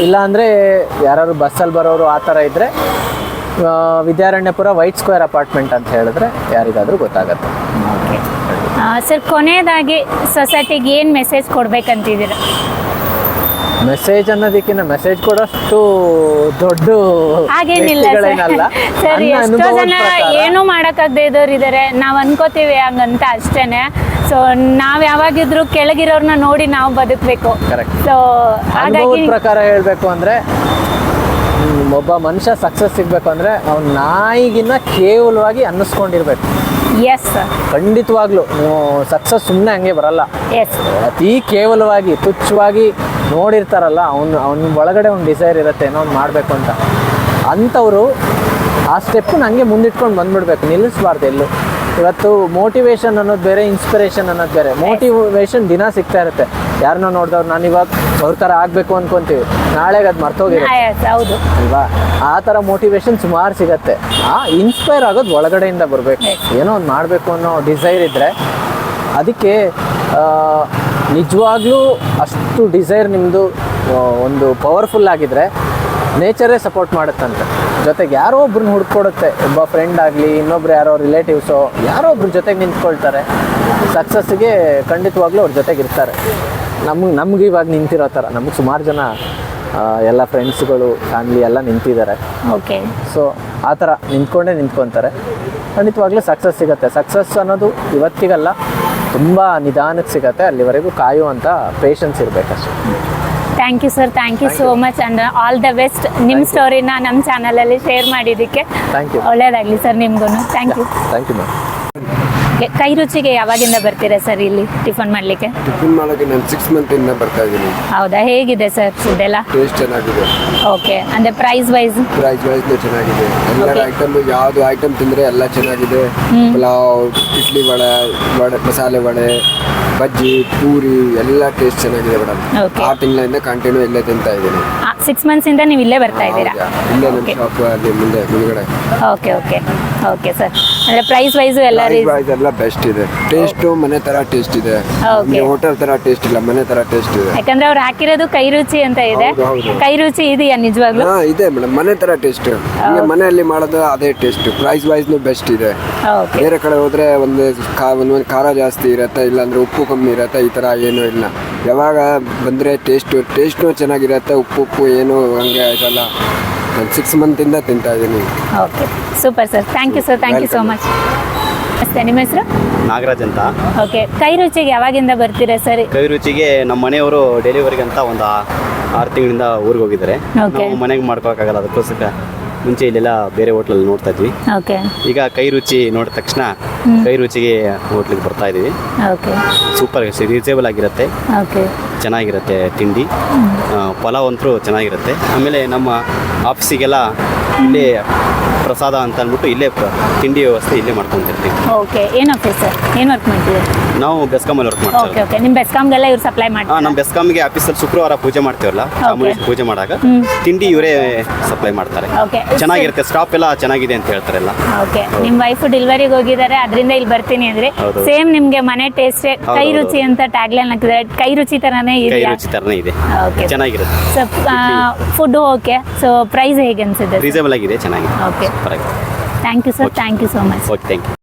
Speaker 1: ಇಲ್ಲ ಅಂದರೆ ಯಾರು ಬಸ್ಸಲ್ಲಿ ಬರೋರು ಆ ಥರ ಇದ್ದರೆ ವಿದ್ಯಾರಣ್ಯಪುರ ವೈಟ್ ಸ್ಕ್ವೇರ್ ಅಪಾರ್ಟ್ಮೆಂಟ್ ಅಂತ ಹೇಳಿದ್ರೆ ಯಾರಿಗಾದರೂ ಗೊತ್ತಾಗತ್ತೆ.
Speaker 2: ಸರ್ ಕೊನೆಯದಾಗಿ ಸೊಸೈಟಿಗೆ ಏನು ಮೆಸೇಜ್ ಕೊಡ್ಬೇಕಂತಿದ್ದೀರಾ?
Speaker 1: ಮೆಸೇಜ್ ಅನ್ನೋದಕ್ಕಿಂತ ಮೆಸೇಜ್ ಕೊಡೋಷ್ಟು ದೊಡ್ಡ
Speaker 2: ಹಾಗೇನಿಲ್ಲ ಸರ್. ಎಷ್ಟೋ ಜನ ಏನು ಮಾಡೋಕ್ಕಾಗದೇ ಇದ್ದವ್ರು ಇದ್ದಾರೆ ನಾವು ಅನ್ಕೋತೀವಿ ಹಂಗಂತ ಅಷ್ಟೇನೆ. ಸೊ ನಾವು ಯಾವಾಗಿದ್ರು ಕೆಳಗಿರೋರ್ನ ನೋಡಿ ನಾವು ಬದುಕಬೇಕು. ಸೊ ಹಾಗಾಗಿ
Speaker 1: ಪ್ರಕಾರ ಹೇಳಬೇಕು ಅಂದ್ರೆ ಒಬ್ಬ ಮನುಷ್ಯ ಸಕ್ಸಸ್ ಸಿಗಬೇಕು ಅಂದ್ರೆ ಅವ್ನ ನಾಯಿಗಿನ್ನ ಕೇವಲವಾಗಿ ಅನ್ನಿಸ್ಕೊಂಡಿರ್ಬೇಕು.
Speaker 2: ಎಸ್
Speaker 1: ಖಂಡಿತವಾಗ್ಲೂ. ನೀವು ಸಕ್ಸಸ್ ಸುಮ್ಮನೆ ಹಂಗೆ ಬರಲ್ಲ.
Speaker 2: ಎಸ್
Speaker 1: ಅತಿ ಕೇವಲವಾಗಿ ತುಚ್ಛವಾಗಿ ನೋಡಿರ್ತಾರಲ್ಲ ಅವ್ನು ಅವನ ಒಳಗಡೆ ಒಂದು ಡಿಸೈರ್ ಇರುತ್ತೆ ಏನೋ ಒಂದು ಮಾಡಬೇಕು ಅಂತ. ಅಂಥವ್ರು ಆ ಸ್ಟೆಪ್ಪನ್ನ ಹಂಗೆ ಮುಂದಿಟ್ಕೊಂಡು ಬಂದ್ಬಿಡ್ಬೇಕು. ನಿಲ್ಲಿಸ್ಬಾರ್ದು ಎಲ್ಲೂ. ಇವತ್ತು ಮೋಟಿವೇಶನ್ ಅನ್ನೋದು ಬೇರೆ ಇನ್ಸ್ಪಿರೇಷನ್ ಅನ್ನೋದು ಬೇರೆ. ಮೋಟಿವೇಶನ್ ದಿನ ಸಿಗ್ತಾ ಇರುತ್ತೆ. ಯಾರನ್ನೋ ನೋಡಿದವ್ರು ನಾನು ಇವಾಗ ಅವ್ರ ಥರ ಆಗಬೇಕು ಅನ್ಕೊಂತೀವಿ. ನಾಳೆಗೆ ಅದು ಮರ್ತೋಗಿರುತ್ತೆ
Speaker 2: ಎಸ್ ಹೌದು.
Speaker 1: ಅಲ್ವಾ? ಆ ಥರ ಮೋಟಿವೇಶನ್ ಸುಮಾರು ಸಿಗತ್ತೆ. ಆ ಇನ್ಸ್ಪೈರ್ ಆಗೋದು ಒಳಗಡೆಯಿಂದ ಬರಬೇಕು. ಏನೋ ಒಂದು ಮಾಡಬೇಕು ಅನ್ನೋ ಡಿಸೈರ್ ಇದ್ದರೆ ಅದಕ್ಕೆ ನಿಜವಾಗ್ಲೂ ಅಷ್ಟು ಡಿಸೈರ್ ನಿಮ್ಮದು ಒಂದು ಪವರ್ಫುಲ್ ಆಗಿದ್ರೆ ನೇಚರೇ ಸಪೋರ್ಟ್ ಮಾಡುತ್ತಂತೆ. ಜೊತೆಗೆ ಯಾರೋ ಒಬ್ರನ್ನ ಹುಡ್ಕೊಡುತ್ತೆ. ಒಬ್ಬ ಫ್ರೆಂಡ್ ಆಗಲಿ ಇನ್ನೊಬ್ರು ಯಾರೋ ರಿಲೇಟಿವ್ಸೋ ಯಾರೋ ಒಬ್ರ ಜೊತೆಗೆ ನಿಂತ್ಕೊಳ್ತಾರೆ. ಸಕ್ಸಸ್ಗೆ ಖಂಡಿತವಾಗ್ಲೂ ಅವ್ರ ಜೊತೆಗೆ ಇರ್ತಾರೆ. ನಮ್ಗೆ ನಮ್ಗೆ ಇವಾಗ ನಿಂತಿರೋ ಥರ. ನಮ್ಗೆ ಸುಮಾರು ಜನ ಎಲ್ಲ ಫ್ರೆಂಡ್ಸ್ಗಳು ಫ್ಯಾಮಿಲಿ ಎಲ್ಲ ನಿಂತಿದ್ದಾರೆ.
Speaker 2: ಓಕೆ
Speaker 1: ಸೊ ಆ ಥರ ನಿಂತ್ಕೊಂಡೇ ನಿಂತ್ಕೊತಾರೆ. ಖಂಡಿತವಾಗ್ಲೂ ಸಕ್ಸಸ್ ಸಿಗುತ್ತೆ. ಸಕ್ಸಸ್ ಅನ್ನೋದು ಇವತ್ತಿಗಲ್ಲ ತುಂಬ ನಿಧಾನಕ್ಕೆ ಸಿಗತ್ತೆ. ಅಲ್ಲಿವರೆಗೂ ಕಾಯುವಂಥ patience ಇರಬೇಕಷ್ಟೆ.
Speaker 2: Thank you sir thank you so much and all the best ನಿಮ್ಮ ಸ್ಟೋರಿನ ನಮ್ಮ ಚಾನಲಲ್ಲಿ ಶೇರ್ ಮಾಡಿದ್ದಕ್ಕೆ ಒಳ್ಳೇದಾಗಲಿ ಸರ್ ನಿಮ್ಗೂ thank you
Speaker 1: thank you ma'am
Speaker 2: ಕೈ ರುಚಿಗೆ ಯಾವಾಗಿಂದ ಬರ್ತೀರಾ ಸರ್ ಇಲ್ಲಿ ಟಿಫನ್ ಮಾಡ್ಲಿಕ್ಕೆ?
Speaker 4: ಟಿಫಿನ್ ಮಾಡ್ಲಿಕ್ಕೆ ನಾನು ಸಿಕ್ಸ್ ಇಂದ ಬರ್ತಾ ಇದ್ದೀನಿ.
Speaker 2: ಹೌದಾ? ಹೇಗಿದೆ ಸರ್ ಫುಡ್ ಎಲ್ಲ?
Speaker 4: ಟೇಸ್ಟ್ ಚೆನ್ನಾಗಿದೆ.
Speaker 2: ಓಕೆ ಅಂದ್ರೆ ಪ್ರೈಸ್ ವೈಸ್
Speaker 4: ಪ್ರೈಸ್ ವೈಸ್ ಚೆನ್ನಾಗಿದೆ.
Speaker 2: ಎಲ್ಲ.
Speaker 4: ಐಟಮ್ ಯಾವ್ದು ಐಟಮ್ ತಿಂದ್ರೆ ಎಲ್ಲ ಚೆನ್ನಾಗಿದೆ. ಪಲಾವ್ ಇಡ್ಲಿ ವಡೆ ವಡೆ ಮಸಾಲೆ ವಡೆ ಬಜ್ಜಿ ಪೂರಿ ಎಲ್ಲ ಟೇಸ್ಟ್ ಚೆನ್ನಾಗಿದೆ ಮೇಡಮ್. ಆರು ತಿಂಗಳಿಂದ ಕಂಟಿನ್ಯೂ ಇಲ್ಲೇ ತಿಂತಾ ಇದ್ದೀನಿ.
Speaker 2: ಸಿಕ್ಸ್ ಇಂದ ನೀವು ಇಲ್ಲೇ ಬರ್ತಾ ಇದ್ದೀರಾ?
Speaker 4: ಇಲ್ಲೇ ನಮ್ಮ ಶಾಪ್ ಅಲ್ಲಿ ಮುಂದೆ ಮುಂದ್ಗಡೆ.
Speaker 2: ಓಕೆ ಓಕೆ ಓಕೆ ಸರ್ ಅಂದ್ರೆ ಪ್ರೈಸ್ ವೈಸ್ ಎಲ್ಲ
Speaker 4: ಪ್ರೈಸ್
Speaker 2: ರೀಸ್
Speaker 4: ವೈಸ್ ಎಲ್ಲ ಬೆಸ್ಟ್ ಇದೆ. ಟೇಸ್ಟ್ ಮನೆ ತರ ಟೇಸ್ಟ್ ಇದೆ.
Speaker 2: Okay.
Speaker 4: ಹೋಟೆಲ್ ತರ ಟೇಸ್ಟ್ ಇಲ್ಲ ಮನೆ ತರ ಟೇಸ್ಟ್ ಇದೆ.
Speaker 2: ಯಾಕಂದ್ರೆ ಅವ್ರು ಹಾಕಿರೋದು ಕೈ ರುಚಿ ಅಂತ ಇದೆ.
Speaker 4: ಹೌದು, ಹೌದು.
Speaker 2: ಕೈ ರುಚಿ ಇದೆಯಾ ನಿಜವಾಗ್ಲೂ?
Speaker 4: ಹಾ ಇದೆ ಮೇಡಮ್ ಮನೆ ತರ ಟೇಸ್ಟ್ ನಿಮಗೆ ಮನೆಯಲ್ಲಿ ಮಾಡೋದು ಅದೇ ಟೇಸ್ಟ್ ಪ್ರೈಸ್ ವೈಸ್ನು ಬೆಸ್ಟ್ ಇದೆ.
Speaker 2: ಓಕೆ
Speaker 4: ಬೇರೆ ಕಡೆ ಹೋದ್ರೆ ಒಂದು ಒಂದೊಂದು ಖಾರ ಜಾಸ್ತಿ ಇರುತ್ತೆ ಇಲ್ಲಾಂದ್ರೆ ಉಪ್ಪು ಕಮ್ಮಿ ಇರತ್ತೆ ಈ ತರ ಏನು ಇಲ್ಲ. ಯಾವಾಗ ಬಂದ್ರೆ ಟೇಸ್ಟು ಟೇಸ್ಟ್ ಚೆನ್ನಾಗಿರತ್ತೆ ಉಪ್ಪು ಉಪ್ಪು ಏನು ಹಂಗೆ ಇದಲ್ಲ ನಾನು ಸಿಕ್ಸ್ ಮಂತಿಂದ ತಿಂತಾ ಇದ್ದೀನಿ.
Speaker 2: Okay super sir thank you sir thank you so much ಅಷ್ಟೇ ನಿಮ್ಮ ಹೆಸರು?
Speaker 5: ನಾಗರಾಜ್ ಅಂತ.
Speaker 2: ಓಕೆ ಕೈ ರುಚಿಗೆ ಯಾವಾಗಿಂದ ಬರ್ತೀರಾ ಸರ್
Speaker 5: ಕೈ ರುಚಿಗೆ ನಮ್ಮ ಮನೆಯವರು ಡೆಲಿವರಿಗೆ ಅಂತ ಒಂದು ಆರು ತಿಂಗಳಿಂದ ಊರಿಗೆ ಹೋಗಿದ್ದಾರೆ.
Speaker 2: Okay.
Speaker 5: ನಾವು ಮನೆಗೆ ಮಾಡ್ಕೊಳಕ್ಕಾಗಲ್ಲ ಅದಕ್ಕೋಸ್ಕರ ಮುಂಚೆ ಇಲ್ಲೆಲ್ಲ ಬೇರೆ ಹೋಟ್ಲಲ್ಲಿ ನೋಡ್ತಾ ಇದ್ವಿ.
Speaker 2: ಓಕೆ
Speaker 5: ಈಗ ಕೈ ರುಚಿ ನೋಡಿದ ತಕ್ಷಣ ಕೈ ರುಚಿಗೆ ಹೋಟ್ಲಿಗೆ ಬರ್ತಾ ಇದೀವಿ
Speaker 2: ಓಕೆ.
Speaker 5: ಸೂಪರ್ ರೀಸೇಬಲ್ ಆಗಿರುತ್ತೆ.
Speaker 2: ಓಕೆ.
Speaker 5: ಚೆನ್ನಾಗಿರುತ್ತೆ ತಿಂಡಿ. ಪಲಾವ್ ಅಂತೂ ಚೆನ್ನಾಗಿರುತ್ತೆ. ಆಮೇಲೆ ನಮ್ಮ ಆಫೀಸಿಗೆಲ್ಲ ಇಲ್ಲೇ ಪ್ರಸಾದ ಅಂತ ಅಂದ್ಬಿಟ್ಟು ಇಲ್ಲೇ ತಿಂಡಿ ವ್ಯವಸ್ಥೆ ಇಲ್ಲೇ ಮಾಡ್ಕೊಂತಿರ್ತೀವಿ
Speaker 2: ಓಕೆ ಏನು ಆಫೀಸ್ ಸರ್? ಏನು ವರ್ಕ್ ಮಾಡ್ತೀವಿ
Speaker 5: ನಾವು ಬೆಸ್ಕಾಮಲ್ಲಿ ವರ್ಕ್
Speaker 2: ಓಕೆ
Speaker 5: ಮಾಡ್ತೀವಿ
Speaker 2: ಓಕೆ ನಿಮ್ಮ ಬೆಸ್ಕಾಮ್ಗೆಲ್ಲ ಇವ್ರು ಸಪ್ಲೈ
Speaker 5: ಮಾಡ್ತೀವಿ
Speaker 2: ಮಾಡ್ತಾರೆ?
Speaker 5: ನಮ್ಮ ಬೆಸ್ಕಾಮ್ಗೆ ಆಫೀಸಲ್ಲಿ ಶುಕ್ರವಾರ ಪೂಜೆ ಮಾಡ್ತೀವಲ್ಲ ಚಾಮುಂಡೇಶ್ವರಿ ಪೂಜೆ ಮಾಡಾಗ ತಿಂಡಿ ಇವರೇ ಸಪ್ಲೈ ಮಾಡ್ತಾರೆ.
Speaker 2: ಓಕೆ.
Speaker 5: ಚೆನ್ನಾಗಿರುತ್ತೆ ಸ್ಟಾಪ್ ಎಲ್ಲ ಚೆನ್ನಾಗಿದೆ ಅಂತ ಹೇಳ್ತಾರೆ ಎಲ್ಲ.
Speaker 2: ಓಕೆ. ನಿಮ್ಮ ವೈಫ್ ಡೆಲಿವರಿಗೆ ಹೋಗಿದ್ದಾರೆ ಅದರಿಂದ ಇಲ್ಲಿ ಬರ್ತೀನಿ ಅಂದ್ರೆ
Speaker 5: ಹೌದು.
Speaker 2: ಸೇಮ್ ನಿಮ್ಗೆ ಮನೆ ಟೇಸ್ಟ್ ಕೈ
Speaker 5: ಹೌದು,
Speaker 2: ರುಚಿ ಅಂತ ಟ್ಯಾಗ್ಲೈನ್ ಹಾಕಿದ್ರೆ ಕೈ ರುಚಿ ತರನೇ
Speaker 5: ಕೈ
Speaker 2: ಇದೆಯಾ?
Speaker 5: ರುಚಿ ತರನೇ ಇದೆ.
Speaker 2: ಓಕೆ.
Speaker 5: ಚೆನ್ನಾಗಿರುತ್ತೆ.
Speaker 2: So food okay so price ಹೇಗೆ ಅನ್ಸುತ್ತೆ
Speaker 5: ರೀಸನೇಬಲ್ ಆಗಿದೆ ಚೆನ್ನಾಗಿದೆ.
Speaker 2: ಓಕೆ.
Speaker 5: ಸೂಪರ್ ಆಗಿದೆ
Speaker 2: thank you sir thank you so much
Speaker 5: okay thank you